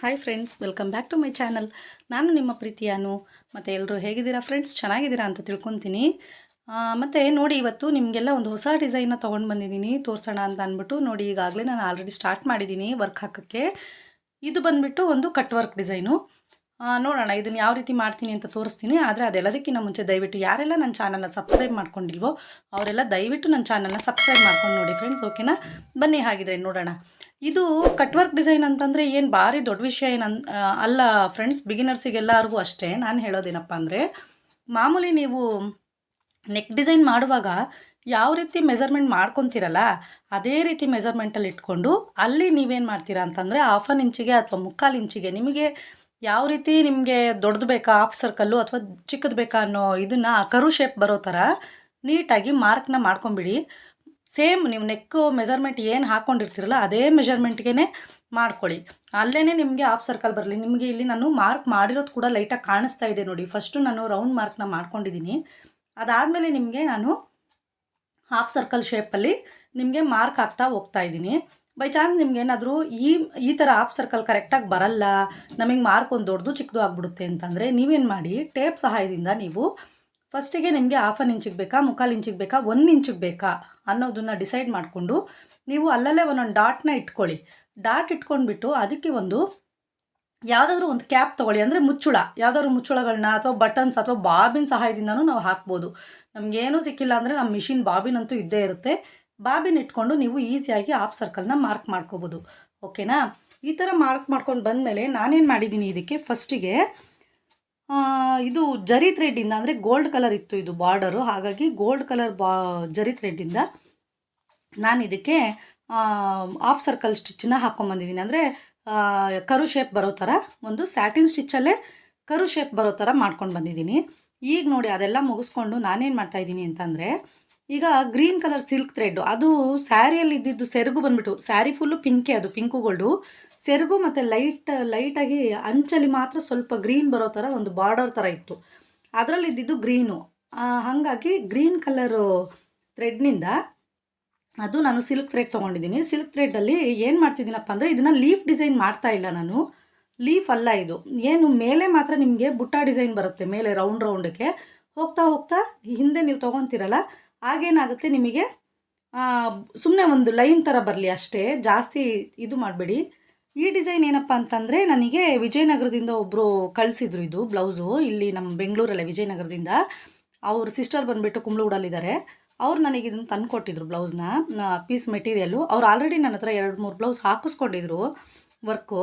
Hi friends welcome back to my channel ನಾನು ನಿಮ್ಮ ಪ್ರೀತಿಯಾನು ಮತ್ತು ಎಲ್ಲರೂ ಹೇಗಿದ್ದೀರಾ ಫ್ರೆಂಡ್ಸ್ ಚೆನ್ನಾಗಿದ್ದೀರಾ ಅಂತ ತಿಳ್ಕೊತೀನಿ. ಮತ್ತು ನೋಡಿ ಇವತ್ತು ನಿಮಗೆಲ್ಲ ಒಂದು ಹೊಸ ಡಿಸೈನ್ನ ತೊಗೊಂಡು ಬಂದಿದ್ದೀನಿ. ತೋರಿಸೋಣ ಅಂತ ಅಂದ್ಬಿಟ್ಟು ನೋಡಿ ಈಗಾಗಲೇ ನಾನು ಆಲ್ರೆಡಿ ಸ್ಟಾರ್ಟ್ ಮಾಡಿದ್ದೀನಿ ವರ್ಕ್ ಹಾಕೋಕ್ಕೆ. ಇದು ಬಂದುಬಿಟ್ಟು ಒಂದು ಕಟ್ ವರ್ಕ್ ಡಿಸೈನು ನೋಡೋಣ ಇದನ್ನು ಯಾವ ರೀತಿ ಮಾಡ್ತೀನಿ ಅಂತ ತೋರಿಸ್ತೀನಿ. ಆದರೆ ಅದೆಲ್ಲದಕ್ಕಿಂತ ಮುಂಚೆ ದಯವಿಟ್ಟು ಯಾರೆಲ್ಲ ನನ್ನ ಚಾನಲ್ನ ಸಬ್ಸ್ಕ್ರೈಬ್ ಮಾಡ್ಕೊಂಡಿಲ್ವೋ, ಅವರೆಲ್ಲ ದಯವಿಟ್ಟು ನನ್ನ ಚಾನಲ್ನ ಸಬ್ಸ್ಕ್ರೈಬ್ ಮಾಡ್ಕೊಂಡು ನೋಡಿ ಫ್ರೆಂಡ್ಸ್ ಓಕೆನಾ ಬನ್ನಿ ಹಾಗಿದ್ರೆ ನೋಡೋಣ. ಇದು ಕಟ್ ವರ್ಕ್ ಡಿಸೈನ್ ಅಂತಂದರೆ ಏನು ಭಾರಿ ದೊಡ್ಡ ವಿಷಯ ಏನು ಅಲ್ಲ ಫ್ರೆಂಡ್ಸ್ ಬಿಗಿನರ್ಸಿಗೆಲ್ಲರಿಗೂ ಅಷ್ಟೇ. ನಾನು ಹೇಳೋದೇನಪ್ಪ ಅಂದರೆ, ಮಾಮೂಲಿ ನೀವು ನೆಕ್ ಡಿಸೈನ್ ಮಾಡುವಾಗ ಯಾವ ರೀತಿ ಮೆಜರ್ಮೆಂಟ್ ಮಾಡ್ಕೊತೀರಲ್ಲ, ಅದೇ ರೀತಿ ಮೆಜರ್ಮೆಂಟಲ್ಲಿ ಇಟ್ಕೊಂಡು ಅಲ್ಲಿ ನೀವೇನು ಮಾಡ್ತೀರಾ ಅಂತಂದರೆ ಹಾಫ್ ಅನ್ ಇಂಚಿಗೆ ಅಥವಾ ಮುಕ್ಕಾಲು ಇಂಚಿಗೆ ನಿಮಗೆ ಯಾವ ರೀತಿ ನಿಮಗೆ ದೊಡ್ಡದು ಬೇಕಾ ಆಫ್ ಸರ್ಕಲ್ಲು ಅಥವಾ ಚಿಕ್ಕದು ಬೇಕಾ ಅನ್ನೋ ಇದನ್ನು ಕರು ಶೇಪ್ ಬರೋ ಥರ ನೀಟಾಗಿ ಮಾರ್ಕ್ನ ಮಾಡ್ಕೊಂಬಿಡಿ. ಸೇಮ್ ನೀವು ನೆಕ್ಕು ಮೆಜರ್ಮೆಂಟ್ ಏನು ಹಾಕ್ಕೊಂಡಿರ್ತೀರಲ್ಲ ಅದೇ ಮೆಜರ್ಮೆಂಟ್ಗೆ ಮಾಡ್ಕೊಳ್ಳಿ. ಅಲ್ಲೇ ನಿಮಗೆ ಹಾಫ್ ಸರ್ಕಲ್ ಬರಲಿ. ನಿಮಗೆ ಇಲ್ಲಿ ನಾನು ಮಾರ್ಕ್ ಮಾಡಿರೋದು ಕೂಡ ಲೈಟಾಗಿ ಕಾಣಿಸ್ತಾ ಇದೆ ನೋಡಿ. ಫಸ್ಟು ನಾನು ರೌಂಡ್ ಮಾರ್ಕ್ನ ಮಾಡ್ಕೊಂಡಿದ್ದೀನಿ ಅದಾದಮೇಲೆ ನಿಮಗೆ ನಾನು ಹಾಫ್ ಸರ್ಕಲ್ ಶೇಪಲ್ಲಿ ನಿಮಗೆ ಮಾರ್ಕ್ ಹಾಕ್ತಾ ಹೋಗ್ತಾ ಇದ್ದೀನಿ ಬೈ ಚಾನ್ಸ್ ನಿಮ್ಗೇನಾದರೂ ಈ ಈ ಥರ ಆಫ್ ಸರ್ಕಲ್ ಕರೆಕ್ಟಾಗಿ ಬರಲ್ಲ, ನಮಗೆ ಮಾರ್ಕ್ ಒಂದು ದೊಡ್ಡದು ಚಿಕ್ಕದು ಆಗಿಬಿಡುತ್ತೆ ಅಂತಂದರೆ ನೀವೇನು ಮಾಡಿ ಟೇಪ್ ಸಹಾಯದಿಂದ ನೀವು ಫಸ್ಟಿಗೆ ನಿಮಗೆ ಹಾಫ್ ಅನ್ ಇಂಚಿಗೆ ಬೇಕಾ, ಮುಕ್ಕಾಲು ಇಂಚಿಗೆ ಬೇಕಾ, ಒಂದು ಇಂಚಿಗೆ ಬೇಕಾ ಅನ್ನೋದನ್ನು ಡಿಸೈಡ್ ಮಾಡಿಕೊಂಡು ನೀವು ಅಲ್ಲಲ್ಲೇ ಒಂದೊಂದು ಡಾಟ್ನ ಇಟ್ಕೊಳ್ಳಿ. ಡಾಟ್ ಇಟ್ಕೊಂಡ್ಬಿಟ್ಟು ಅದಕ್ಕೆ ಒಂದು ಯಾವುದಾದ್ರೂ ಒಂದು ಕ್ಯಾಪ್ ತೊಗೊಳ್ಳಿ. ಅಂದರೆ ಮುಚ್ಚುಳ. ಯಾವುದಾದ್ರು ಮುಚ್ಚುಳಗಳನ್ನ ಅಥವಾ ಬಟನ್ಸ್ ಅಥವಾ ಬಾಬಿನ್ ಸಹಾಯದಿಂದನೂ ನಾವು ಹಾಕ್ಬೋದು. ನಮಗೇನೂ ಸಿಕ್ಕಿಲ್ಲ ಅಂದರೆ ನಮ್ಮ ಮಿಷಿನ್ ಬಾಬಿನ್ ಅಂತೂ ಇದ್ದೇ ಇರುತ್ತೆ. ಬಾಬಿನ್ ಇಟ್ಕೊಂಡು ನೀವು ಈಸಿಯಾಗಿ ಹಾಫ್ ಸರ್ಕಲ್ನ ಮಾರ್ಕ್ ಮಾಡ್ಕೋಬೋದು. ಓಕೆನಾ? ಈ ಥರ ಮಾರ್ಕ್ ಮಾಡ್ಕೊಂಡು ಬಂದಮೇಲೆ ನಾನೇನು ಮಾಡಿದ್ದೀನಿ ಇದಕ್ಕೆ? ಫಸ್ಟಿಗೆ ಇದು ಜರಿ ಥ್ರೆಡ್ಡಿಂದ ಅಂದರೆ ಗೋಲ್ಡ್ ಕಲರ್ ಇತ್ತು ಇದು ಬಾರ್ಡರು. ಹಾಗಾಗಿ ಗೋಲ್ಡ್ ಕಲರ್ ಬಾ, ಜರಿ ಥ್ರೆಡ್ಡಿಂದ ನಾನು ಇದಕ್ಕೆ ಹಾಫ್ ಸರ್ಕಲ್ ಸ್ಟಿಚ್ಚನ್ನ ಹಾಕ್ಕೊಂಬಂದಿದ್ದೀನಿ ಅಂದರೆ ಕರು ಶೇಪ್ ಬರೋ ಥರ ಒಂದು ಸ್ಯಾಟಿನ್ ಸ್ಟಿಚ್ಚಲ್ಲೇ ಕರು ಶೇಪ್ ಬರೋ ಥರ ಮಾಡ್ಕೊಂಡು ಬಂದಿದ್ದೀನಿ. ಈಗ ನೋಡಿ ಅದೆಲ್ಲ ಮುಗಿಸ್ಕೊಂಡು ನಾನೇನು ಮಾಡ್ತಾಯಿದ್ದೀನಿ ಅಂತಂದರೆ ಈಗ ಗ್ರೀನ್ ಕಲರ್ ಸಿಲ್ಕ್ ಥ್ರೆಡ್ಡು ಅದು ಸ್ಯಾರಿಯಲ್ಲಿ ಇದ್ದಿದ್ದು ಸೆರಗು ಬಂದ್ಬಿಟ್ಟು, ಸ್ಯಾರಿ ಫುಲ್ಲು ಪಿಂಕೆ ಅದು, ಪಿಂಕು ಗೋಲ್ಡು ಸೆರಗು ಮತ್ತು ಲೈಟ್ ಲೈಟಾಗಿ ಅಂಚಲ್ಲಿ ಮಾತ್ರ ಸ್ವಲ್ಪ ಗ್ರೀನ್ ಬರೋ ಥರ ಒಂದು ಬಾರ್ಡರ್ ಥರ ಇತ್ತು. ಅದರಲ್ಲಿ ಇದ್ದಿದ್ದು ಗ್ರೀನು ಹಾಗಾಗಿ ಗ್ರೀನ್ ಕಲರು ಥ್ರೆಡ್ನಿಂದ ಅದು ನಾನು ಸಿಲ್ಕ್ ಥ್ರೆಡ್ ತೊಗೊಂಡಿದ್ದೀನಿ. ಸಿಲ್ಕ್ ಥ್ರೆಡ್ಡಲ್ಲಿ ಏನು ಮಾಡ್ತಿದ್ದೀನಪ್ಪ ಅಂದರೆ ಇದನ್ನು ಲೀಫ್ ಡಿಸೈನ್ ಮಾಡ್ತಾ ಇಲ್ಲ ನಾನು. ಲೀಫ್ ಅಲ್ಲ ಇದು. ಏನು, ಮೇಲೆ ಮಾತ್ರ ನಿಮಗೆ ಬುಟ್ಟ ಡಿಸೈನ್ ಬರುತ್ತೆ, ಮೇಲೆ ರೌಂಡ್ ರೌಂಡಕ್ಕೆ ಹೋಗ್ತಾ ಹೋಗ್ತಾ ಹಿಂದೆ ನೀವು ತೊಗೊತೀರಲ್ಲ ಆಗೇನಾಗುತ್ತೆ ನಿಮಗೆ? ಸುಮ್ಮನೆ ಒಂದು ಲೈನ್ ಥರ ಬರಲಿ ಅಷ್ಟೇ. ಜಾಸ್ತಿ ಇದು ಮಾಡಬೇಡಿ. ಈ ಡಿಸೈನ್ ಏನಪ್ಪ ಅಂತಂದರೆ ನನಗೆ ವಿಜಯನಗರದಿಂದ ಒಬ್ಬರು ಕಳಿಸಿದ್ರು ಇದು ಬ್ಲೌಸು. ಇಲ್ಲಿ ನಮ್ಮ ಬೆಂಗಳೂರಲ್ಲೇ ವಿಜಯನಗರದಿಂದ. ಅವ್ರ ಸಿಸ್ಟರ್ ಬಂದುಬಿಟ್ಟು ಕುಂಬ್ಳೂಡಲ್ಲಿದ್ದಾರೆ. ಅವ್ರು ನನಗೆ ಇದನ್ನು ತಂದುಕೊಟ್ಟಿದ್ರು ಬ್ಲೌಸ್ನ ಪೀಸ್ ಮೆಟೀರಿಯಲ್ಲು. ಅವ್ರು ಆಲ್ರೆಡಿ ನನ್ನ ಹತ್ರ ಎರಡು ಮೂರು ಬ್ಲೌಸ್ ಹಾಕಿಸ್ಕೊಂಡಿದ್ರು ವರ್ಕು.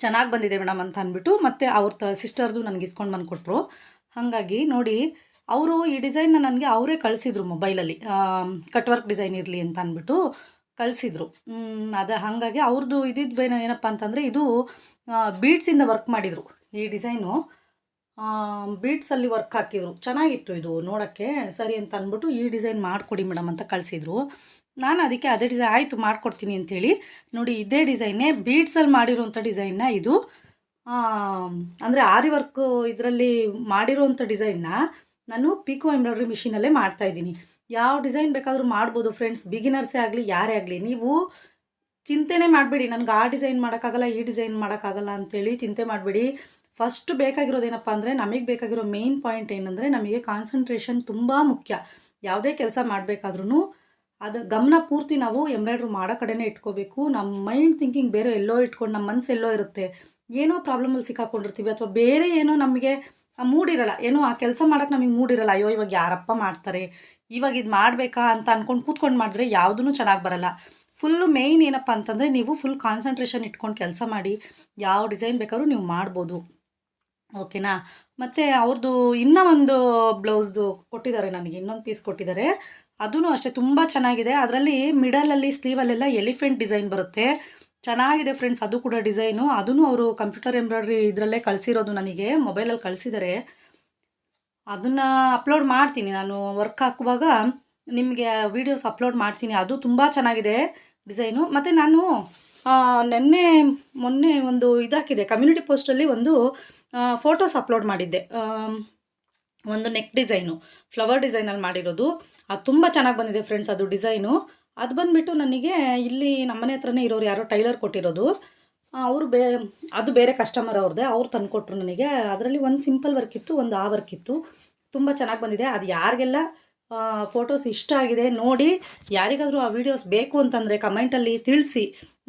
ಚೆನ್ನಾಗಿ ಬಂದಿದೆ ಮೇಡಮ್ ಅಂತ ಅಂದ್ಬಿಟ್ಟು ಮತ್ತು ಅವ್ರ ತ, ಸಿಸ್ಟರ್ದು ನನಗೆ ಇಸ್ಕೊಂಡು ಬಂದು ಕೊಟ್ಟರು ಹಾಗಾಗಿ ನೋಡಿ ಅವರು ಈ ಡಿಸೈನ್ನ ನನಗೆ ಅವರೇ ಕಳಿಸಿದ್ರು ಮೊಬೈಲಲ್ಲಿ. ಕಟ್ ವರ್ಕ್ ಡಿಸೈನ್ ಇರಲಿ ಅಂತ ಅಂದ್ಬಿಟ್ಟು ಕಳಿಸಿದ್ರು. ಅದು ಹಾಗಾಗಿ ಅವ್ರದ್ದು ಇದ್ದಿದ್ದು ಬೇರೆ ಏನಪ್ಪ ಅಂತಂದರೆ ಇದು ಬೀಡ್ಸಿಂದ ವರ್ಕ್ ಮಾಡಿದರು ಈ ಡಿಸೈನು. ಬೀಡ್ಸಲ್ಲಿ ವರ್ಕ್ ಹಾಕಿದ್ರು. ಚೆನ್ನಾಗಿತ್ತು ಇದು ನೋಡೋಕ್ಕೆ, ಸರಿ ಅಂತ ಅಂದ್ಬಿಟ್ಟು ಈ ಡಿಸೈನ್ ಮಾಡಿಕೊಡಿ ಮೇಡಮ್ ಅಂತ ಕಳಿಸಿದ್ರು. ನಾನು ಅದಕ್ಕೆ ಅದೇ ಡಿಸೈನ್, ಆಯಿತು ಮಾಡಿಕೊಡ್ತೀನಿ ಅಂಥೇಳಿ ನೋಡಿ, ಇದೇ ಡಿಸೈನೇ ಬೀಡ್ಸಲ್ಲಿ ಮಾಡಿರೋಂಥ ಡಿಸೈನ್ನ ಇದು. ಅಂದರೆ ಆರಿ ವರ್ಕು ಇದರಲ್ಲಿ ಮಾಡಿರೋಂಥ ಡಿಸೈನ್ನ ನಾನು ಪಿಕೋ ಎಂಬ್ರಾಯ್ಡ್ರಿ ಮಿಷಿನಲ್ಲೇ ಮಾಡ್ತಾಯಿದ್ದೀನಿ ಯಾವ ಡಿಸೈನ್ ಬೇಕಾದರೂ ಮಾಡ್ಬೋದು ಫ್ರೆಂಡ್ಸ್ ಬಿಗಿನರ್ಸೇ ಆಗಲಿ, ಯಾರೇ ಆಗಲಿ, ನೀವು ಚಿಂತೆನೇ ಮಾಡಬೇಡಿ. ನನಗೆ ಆ ಡಿಸೈನ್ ಮಾಡೋಕ್ಕಾಗಲ್ಲ, ಈ ಡಿಸೈನ್ ಮಾಡೋಕ್ಕಾಗಲ್ಲ ಅಂತೇಳಿ ಚಿಂತೆ ಮಾಡಬೇಡಿ. ಫಸ್ಟ್ ಬೇಕಾಗಿರೋದೇನಪ್ಪ ಅಂದರೆ, ನಮಗೆ ಬೇಕಾಗಿರೋ ಮೇನ್ ಪಾಯಿಂಟ್ ಏನಂದರೆ, ನಮಗೆ ಕಾನ್ಸಂಟ್ರೇಷನ್ ತುಂಬ ಮುಖ್ಯ. ಯಾವುದೇ ಕೆಲಸ ಮಾಡಬೇಕಾದ್ರೂ ಅದು ಗಮನ ಪೂರ್ತಿ ನಾವು ಎಂಬ್ರಾಯ್ಡ್ರಿ ಮಾಡೋ ಕಡೆನೇ ಇಟ್ಕೋಬೇಕು. ನಮ್ಮ ಮೈಂಡ್ ಥಿಂಕಿಂಗ್ ಬೇರೆ ಎಲ್ಲೋ ಇಟ್ಕೊಂಡು ನಮ್ಮ ಮನಸ್ಸು ಎಲ್ಲೋ ಇರುತ್ತೆ. ಏನೋ ಪ್ರಾಬ್ಲಮಲ್ಲಿ ಸಿಕ್ಕಾಕೊಂಡಿರ್ತೀವಿ ಅಥವಾ ಬೇರೆ ಏನೋ ನಮಗೆ ಆ ಮೂಡಿರಲ್ಲ. ಏನು ಆ ಕೆಲಸ ಮಾಡೋಕ್ಕೆ ನಮಗೆ ಮೂಡಿರಲ್ಲ. ಅಯ್ಯೋ, ಇವಾಗ ಯಾರಪ್ಪ ಮಾಡ್ತಾರೆ? ಇವಾಗ ಇದು ಮಾಡಬೇಕಾ ಅಂತ ಅಂದ್ಕೊಂಡು ಕೂತ್ಕೊಂಡು ಮಾಡಿದ್ರೆ ಯಾವುದೂ ಚೆನ್ನಾಗಿ ಬರಲ್ಲ. ಫುಲ್ಲು ಮೇಯ್ನ್ ಏನಪ್ಪ ಅಂತಂದರೆ ನೀವು ಫುಲ್ ಕಾನ್ಸಂಟ್ರೇಷನ್ ಇಟ್ಕೊಂಡು ಕೆಲಸ ಮಾಡಿ ಯಾವ ಡಿಸೈನ್ ಬೇಕಾದ್ರೂ ನೀವು ಮಾಡ್ಬೋದು. ಓಕೆನಾ ಮತ್ತು ಅವ್ರದ್ದು ಇನ್ನೂ ಒಂದು ಬ್ಲೌಸ್ದು ಕೊಟ್ಟಿದ್ದಾರೆ ನನಗೆ. ಇನ್ನೊಂದು ಪೀಸ್ ಕೊಟ್ಟಿದ್ದಾರೆ. ಅದೂ ಅಷ್ಟೇ. ತುಂಬ ಚೆನ್ನಾಗಿದೆ. ಅದರಲ್ಲಿ ಮಿಡಲಲ್ಲಿ ಸ್ಲೀವಲ್ಲೆಲ್ಲ ಎಲಿಫೆಂಟ್ ಡಿಸೈನ್ ಬರುತ್ತೆ. ಚೆನ್ನಾಗಿದೆ ಫ್ರೆಂಡ್ಸ್ ಅದು ಕೂಡ ಡಿಸೈನು ಅದೂ ಅವರು ಕಂಪ್ಯೂಟರ್ ಎಂಬ್ರಾಯ್ಡ್ರಿ ಇದರಲ್ಲೇ ಕಳಿಸಿರೋದು ನನಗೆ. ಮೊಬೈಲಲ್ಲಿ ಕಳಿಸಿದ್ದಾರೆ ಅದನ್ನು ಅಪ್ಲೋಡ್ ಮಾಡ್ತೀನಿ. ನಾನು ವರ್ಕ್ ಹಾಕುವಾಗ ನಿಮಗೆ ವೀಡಿಯೋಸ್ ಅಪ್ಲೋಡ್ ಮಾಡ್ತೀನಿ. ಅದು ತುಂಬ ಚೆನ್ನಾಗಿದೆ ಡಿಸೈನು ಮತ್ತು ನಾನು ನಿನ್ನೆ, ಮೊನ್ನೆ ಒಂದು ಇದಾಕಿದೆ. ಕಮ್ಯುನಿಟಿ ಪೋಸ್ಟಲ್ಲಿ ಒಂದು ಫೋಟೋಸ್ ಅಪ್ಲೋಡ್ ಮಾಡಿದ್ದೆ. ಒಂದು ನೆಕ್ ಡಿಸೈನು ಫ್ಲವರ್ ಡಿಸೈನಲ್ಲಿ ಮಾಡಿರೋದು. ಅದು ತುಂಬ ಚೆನ್ನಾಗಿ ಬಂದಿದೆ ಫ್ರೆಂಡ್ಸ್ ಅದು ಡಿಸೈನು ಅದು ಬಂದುಬಿಟ್ಟು ನನಗೆ ಇಲ್ಲಿ ನಮ್ಮನೆ ಹತ್ರನೇ ಇರೋರು ಯಾರೋ ಟೈಲರ್ ಕೊಟ್ಟಿರೋದು. ಅವರು ಬೇ, ಅದು ಬೇರೆ ಕಸ್ಟಮರ್ ಅವ್ರದ್ದೇ ಅವ್ರು ತಂದುಕೊಟ್ರು ನನಗೆ. ಅದರಲ್ಲಿ ಒಂದು ಸಿಂಪಲ್ ವರ್ಕ್ ಇತ್ತು, ಒಂದು ಆ ವರ್ಕ್ ಇತ್ತು. ತುಂಬ ಚೆನ್ನಾಗಿ ಬಂದಿದೆ. ಅದು ಯಾರಿಗೆಲ್ಲ ಫೋಟೋಸ್ ಇಷ್ಟ ಆಗಿದೆ ನೋಡಿ, ಯಾರಿಗಾದರೂ ಆ ವಿಡಿಯೋಸ್ ಬೇಕು ಅಂತಂದರೆ ಕಮೆಂಟಲ್ಲಿ ತಿಳಿಸಿ.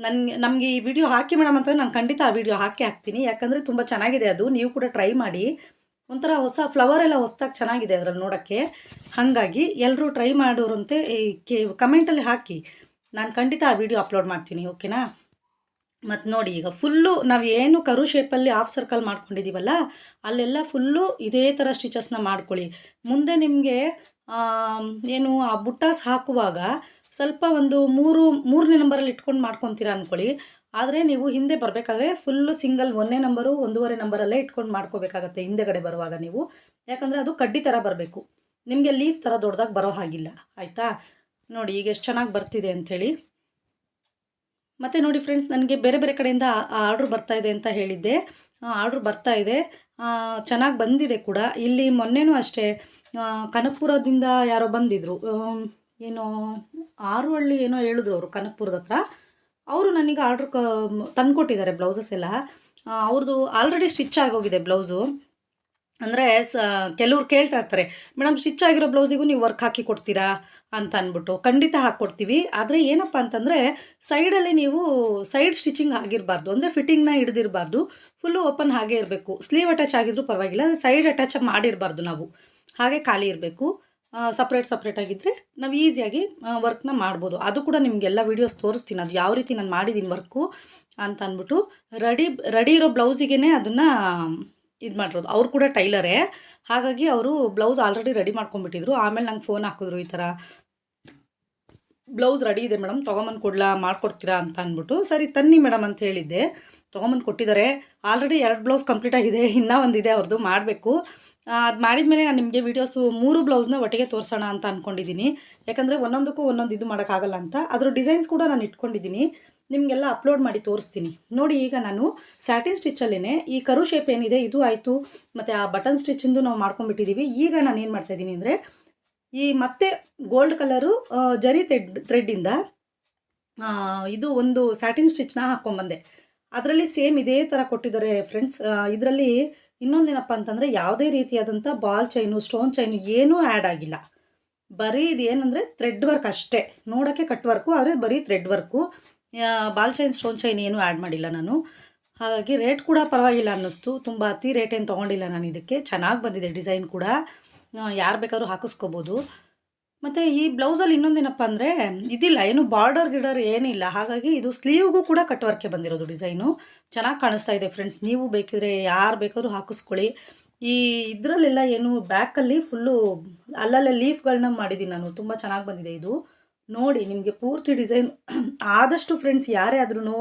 ನನಗೆ ನಮಗೆ ಈ ವಿಡಿಯೋ ಹಾಕಿ ಮೇಡಮ್ ಅಂತಂದರೆ ನಾನು ಖಂಡಿತ ಆ ವಿಡಿಯೋ ಹಾಕಿ ಹಾಕ್ತೀನಿ. ಯಾಕಂದರೆ ತುಂಬ ಚೆನ್ನಾಗಿದೆ ಅದು. ನೀವು ಕೂಡ ಟ್ರೈ ಮಾಡಿ. ಒಂಥರ ಹೊಸ ಫ್ಲವರ್ ಎಲ್ಲ ಹೊಸ್ದಾಗಿ ಚೆನ್ನಾಗಿದೆ ಅದರಲ್ಲಿ ನೋಡೋಕ್ಕೆ. ಹಾಗಾಗಿ ಎಲ್ಲರೂ ಟ್ರೈ ಮಾಡೋರಂತೆ, ಈ ಕೆ ಕಮೆಂಟಲ್ಲಿ ಹಾಕಿ. ನಾನು ಖಂಡಿತ ಆ ವಿಡಿಯೋ ಅಪ್ಲೋಡ್ ಮಾಡ್ತೀನಿ ಓಕೆನಾ ಮತ್ತು ನೋಡಿ ಈಗ ಫುಲ್ಲು ನಾವು ಏನು ಕರು ಶೇಪಲ್ಲಿ ಹಾಫ್ ಸರ್ಕಲ್ ಮಾಡ್ಕೊಂಡಿದ್ದೀವಲ್ಲ ಅಲ್ಲೆಲ್ಲ ಫುಲ್ಲು ಇದೇ ಥರ ಸ್ಟಿಚಸ್ನ ಮಾಡ್ಕೊಳ್ಳಿ. ಮುಂದೆ ನಿಮಗೆ ಏನು ಆ ಬುಟ್ಟಾಸ್ ಹಾಕುವಾಗ ಸ್ವಲ್ಪ ಒಂದು ಮೂರು, ಮೂರನೇ ನಂಬರಲ್ಲಿ ಇಟ್ಕೊಂಡು ಮಾಡ್ಕೊತೀರಾ ಅಂದ್ಕೊಳ್ಳಿ ಆದರೆ ನೀವು ಹಿಂದೆ ಬರಬೇಕಾದ್ರೆ ಫುಲ್ಲು ಸಿಂಗಲ್ ಒಂದೇ ನಂಬರು ಒಂದೂವರೆ ನಂಬರಲ್ಲೇ ಇಟ್ಕೊಂಡು ಮಾಡ್ಕೋಬೇಕಾಗತ್ತೆ ಹಿಂದೆಗಡೆ ಬರುವಾಗ ನೀವು. ಯಾಕಂದರೆ ಅದು ಕಡ್ಡಿ ಥರ ಬರಬೇಕು. ನಿಮಗೆ ಲೀಫ್ ಥರ ದೊಡ್ಡದಾಗಿ ಬರೋ ಹಾಗಿಲ್ಲ. ಆಯಿತಾ? ನೋಡಿ, ಈಗ ಎಷ್ಟು ಚೆನ್ನಾಗಿ ಬರ್ತಿದೆ ಅಂಥೇಳಿ ಮತ್ತು ನೋಡಿ ಫ್ರೆಂಡ್ಸ್ ನನಗೆ ಬೇರೆ ಬೇರೆ ಕಡೆಯಿಂದ ಆರ್ಡ್ರ್ ಬರ್ತಾ ಇದೆ ಅಂತ ಹೇಳಿದ್ದೆ. ಆರ್ಡ್ರ್ ಬರ್ತಾ ಇದೆ. ಚೆನ್ನಾಗಿ ಬಂದಿದೆ ಕೂಡ. ಇಲ್ಲಿ ಮೊನ್ನೆನೂ ಅಷ್ಟೇ ಕನಕಪುರದಿಂದ ಯಾರೋ ಬಂದಿದ್ದರು ಏನೋ ಆರು ಹಳ್ಳಿ ಏನೋ ಹೇಳಿದ್ರು ಅವರು ಕನಕಪುರದ ಹತ್ರ. ಅವರು ನನಗೆ ಆರ್ಡ್ರ್ ಕ ತಂದುಕೊಟ್ಟಿದ್ದಾರೆ ಬ್ಲೌಸಸ್ ಎಲ್ಲ. ಅವ್ರದ್ದು ಆಲ್ರೆಡಿ ಸ್ಟಿಚ್ ಆಗೋಗಿದೆ ಬ್ಲೌಸು. ಅಂದರೆ ಸ, ಕೆಲವ್ರು ಕೇಳ್ತಾ ಇರ್ತಾರೆ, ಮೇಡಮ್ ಸ್ಟಿಚ್ ಆಗಿರೋ ಬ್ಲೌಸಿಗೂ ನೀವು ವರ್ಕ್ ಹಾಕಿ ಕೊಡ್ತೀರಾ? ಅಂತ ಅಂದ್ಬಿಟ್ಟು. ಖಂಡಿತ ಹಾಕ್ಕೊಡ್ತೀವಿ. ಆದರೆ ಏನಪ್ಪ ಅಂತಂದರೆ ಸೈಡಲ್ಲಿ ನೀವು ಸೈಡ್ ಸ್ಟಿಚಿಂಗ್ ಆಗಿರಬಾರ್ದು. ಅಂದರೆ ಫಿಟ್ಟಿಂಗ್ನ ಹಿಡಿದಿರಬಾರ್ದು. ಫುಲ್ಲು ಓಪನ್ ಹಾಗೆ ಇರಬೇಕು. ಸ್ಲೀವ್ ಅಟ್ಯಾಚ್ ಆಗಿದ್ರೂ ಪರವಾಗಿಲ್ಲ ಸೈಡ್ ಅಟ್ಯಾಚ್ ಮಾಡಿರಬಾರ್ದು ನಾವು. ಹಾಗೆ ಖಾಲಿ ಇರಬೇಕು. ಸಪ್ರೇಟ್ ಸಪ್ರೇಟ್ ಆಗಿದ್ದರೆ ನಾವು ಈಸಿಯಾಗಿ ವರ್ಕ್ನ ಮಾಡ್ಬೋದು. ಅದು ಕೂಡ ನಿಮಗೆಲ್ಲ ವೀಡಿಯೋಸ್ ತೋರಿಸ್ತೀನಿ. ಅದು ಯಾವ ರೀತಿ ನಾನು ಮಾಡಿದ್ದೀನಿ ವರ್ಕು ಅಂತ ಅಂದ್ಬಿಟ್ಟು ರೆಡಿ ರೆಡಿ ಇರೋ ಬ್ಲೌಸಿಗೆ ಅದನ್ನು ಇದು ಮಾಡಿರೋದು. ಅವ್ರು ಕೂಡ ಟೈಲರೇ. ಹಾಗಾಗಿ ಅವರು ಬ್ಲೌಸ್ ಆಲ್ರೆಡಿ ರೆಡಿ ಮಾಡ್ಕೊಂಡ್ಬಿಟ್ಟಿದ್ರು. ಆಮೇಲೆ ನಂಗೆ ಫೋನ್ ಹಾಕಿದ್ರು ಈ ಥರ ಬ್ಲೌಸ್ ರೆಡಿ ಇದೆ ಮೇಡಮ್ ತೊಗೊಂಬಂದು ಕೊಡ್ಲಾ, ಮಾಡ್ಕೊಡ್ತೀರಾ? ಅಂತ ಅಂದ್ಬಿಟ್ಟು, ಸರಿ, ತನ್ನಿ ಮೇಡಮ್ ಅಂತ ಹೇಳಿದ್ದೆ. ತೊಗೊಂಬಂದು ಕೊಟ್ಟಿದ್ದಾರೆ ಆಲ್ರೆಡಿ ಎರಡು ಬ್ಲೌಸ್ ಕಂಪ್ಲೀಟ್ ಆಗಿದೆ. ಇನ್ನೂ ಒಂದಿದೆ ಅವ್ರದ್ದು ಮಾಡಬೇಕು. ಅದು ಮಾಡಿದ ಮೇಲೆ ನಾನು ನಿಮಗೆ ವೀಡಿಯೋಸು ಮೂರು ಬ್ಲೌಸ್ನ ಒಟ್ಟಿಗೆ ತೋರಿಸೋಣ ಅಂತ ಅಂದ್ಕೊಂಡಿದ್ದೀನಿ ಯಾಕಂದರೆ ಒಂದೊಂದಕ್ಕೂ ಒಂದೊಂದು ಇದು ಮಾಡೋಕ್ಕಾಗಲ್ಲ ಅಂತ. ಅದ್ರ ಡಿಸೈನ್ಸ್ ಕೂಡ ನಾನು ಇಟ್ಕೊಂಡಿದ್ದೀನಿ ನಿಮಗೆಲ್ಲ ಅಪ್ಲೋಡ್ ಮಾಡಿ ತೋರಿಸ್ತೀನಿ. ನೋಡಿ ಈಗ ನಾನು ಸ್ಯಾಟಿನ್ ಸ್ಟಿಚ್ಚಲ್ಲೇ ಈ ಕರು ಶೇಪ್ ಏನಿದೆ, ಇದು ಆಯಿತು. ಮತ್ತು ಆ ಬಟನ್ ಸ್ಟಿಚ್ಚಿಂದು ನಾವು ಮಾಡ್ಕೊಂಡ್ಬಿಟ್ಟಿದ್ದೀವಿ ಈಗ ನಾನು ಏನು ಮಾಡ್ತಾಯಿದ್ದೀನಿ ಅಂದರೆ ಈ ಮತ್ತೆ ಗೋಲ್ಡ್ ಕಲರು ಜರಿ ಥ್ರೆಡ್ ಥ್ರೆಡ್ಡಿಂದ ಇದು ಒಂದು ಸ್ಯಾಟಿನ್ ಸ್ಟಿಚ್ನ ಹಾಕ್ಕೊಂಬಂದೆ ಅದರಲ್ಲಿ ಸೇಮ್ ಇದೇ ಥರ ಕೊಟ್ಟಿದ್ದಾರೆ ಫ್ರೆಂಡ್ಸ್ ಇದರಲ್ಲಿ ಇನ್ನೊಂದೇನಪ್ಪ ಅಂತಂದರೆ ಯಾವುದೇ ರೀತಿಯಾದಂಥ ಬಾಲ್ ಚೈನು, ಸ್ಟೋನ್ ಚೈನು ಏನೂ ಆ್ಯಡ್ ಆಗಿಲ್ಲ. ಬರೀ ಇದು ಏನಂದರೆ ಥ್ರೆಡ್ ವರ್ಕ್ ಅಷ್ಟೇ. ನೋಡೋಕ್ಕೆ ಕಟ್ ವರ್ಕು ಆದರೆ ಬರೀ thread work ball chain, stone chain ಏನೂ ಆ್ಯಡ್ ಮಾಡಿಲ್ಲ ನಾನು. ಹಾಗಾಗಿ ರೇಟ್ ಕೂಡ ಪರವಾಗಿಲ್ಲ ಅನ್ನಿಸ್ತು. ತುಂಬ ಅತಿ ರೇಟ್ ಏನು ತೊಗೊಂಡಿಲ್ಲ ನಾನು ಇದಕ್ಕೆ. ಚೆನ್ನಾಗಿ ಬಂದಿದೆ ಡಿಸೈನ್ ಕೂಡ. ಯಾರು ಬೇಕಾದ್ರೂ ಹಾಕಿಸ್ಕೋಬೋದು. ಮತ್ತು ಈ ಬ್ಲೌಸಲ್ಲಿ ಇನ್ನೊಂದೇನಪ್ಪ ಅಂದರೆ, ಇದಿಲ್ಲ, ಏನು ಬಾರ್ಡರ್ ಗಿಡರ್ ಏನಿಲ್ಲ ಹಾಗಾಗಿ ಇದು ಸ್ಲೀವ್ಗೂ ಕೂಡ ಕಟ್ ವರ್ಕೆ ಬಂದಿರೋದು ಡಿಸೈನು ಚೆನ್ನಾಗಿ ಕಾಣಿಸ್ತಾ ಇದೆ ಫ್ರೆಂಡ್ಸ್ ನೀವು ಬೇಕಿದ್ರೆ ಯಾರು ಬೇಕಾದ್ರೂ ಹಾಕಿಸ್ಕೊಳ್ಳಿ. ಈ ಇದರಲ್ಲೆಲ್ಲ ಏನು ಬ್ಯಾಕಲ್ಲಿ ಫುಲ್ಲು ಅಲ್ಲಲ್ಲೇ ಲೀಫ್ಗಳನ್ನ ಮಾಡಿದ್ದೀನಿ ನಾನು. ತುಂಬ ಚೆನ್ನಾಗಿ ಬಂದಿದೆ ಇದು. ನೋಡಿ, ನಿಮಗೆ ಪೂರ್ತಿ ಡಿಸೈನ್ ಆದಷ್ಟು ಫ್ರೆಂಡ್ಸ್ ಯಾರೇ ಆದ್ರೂ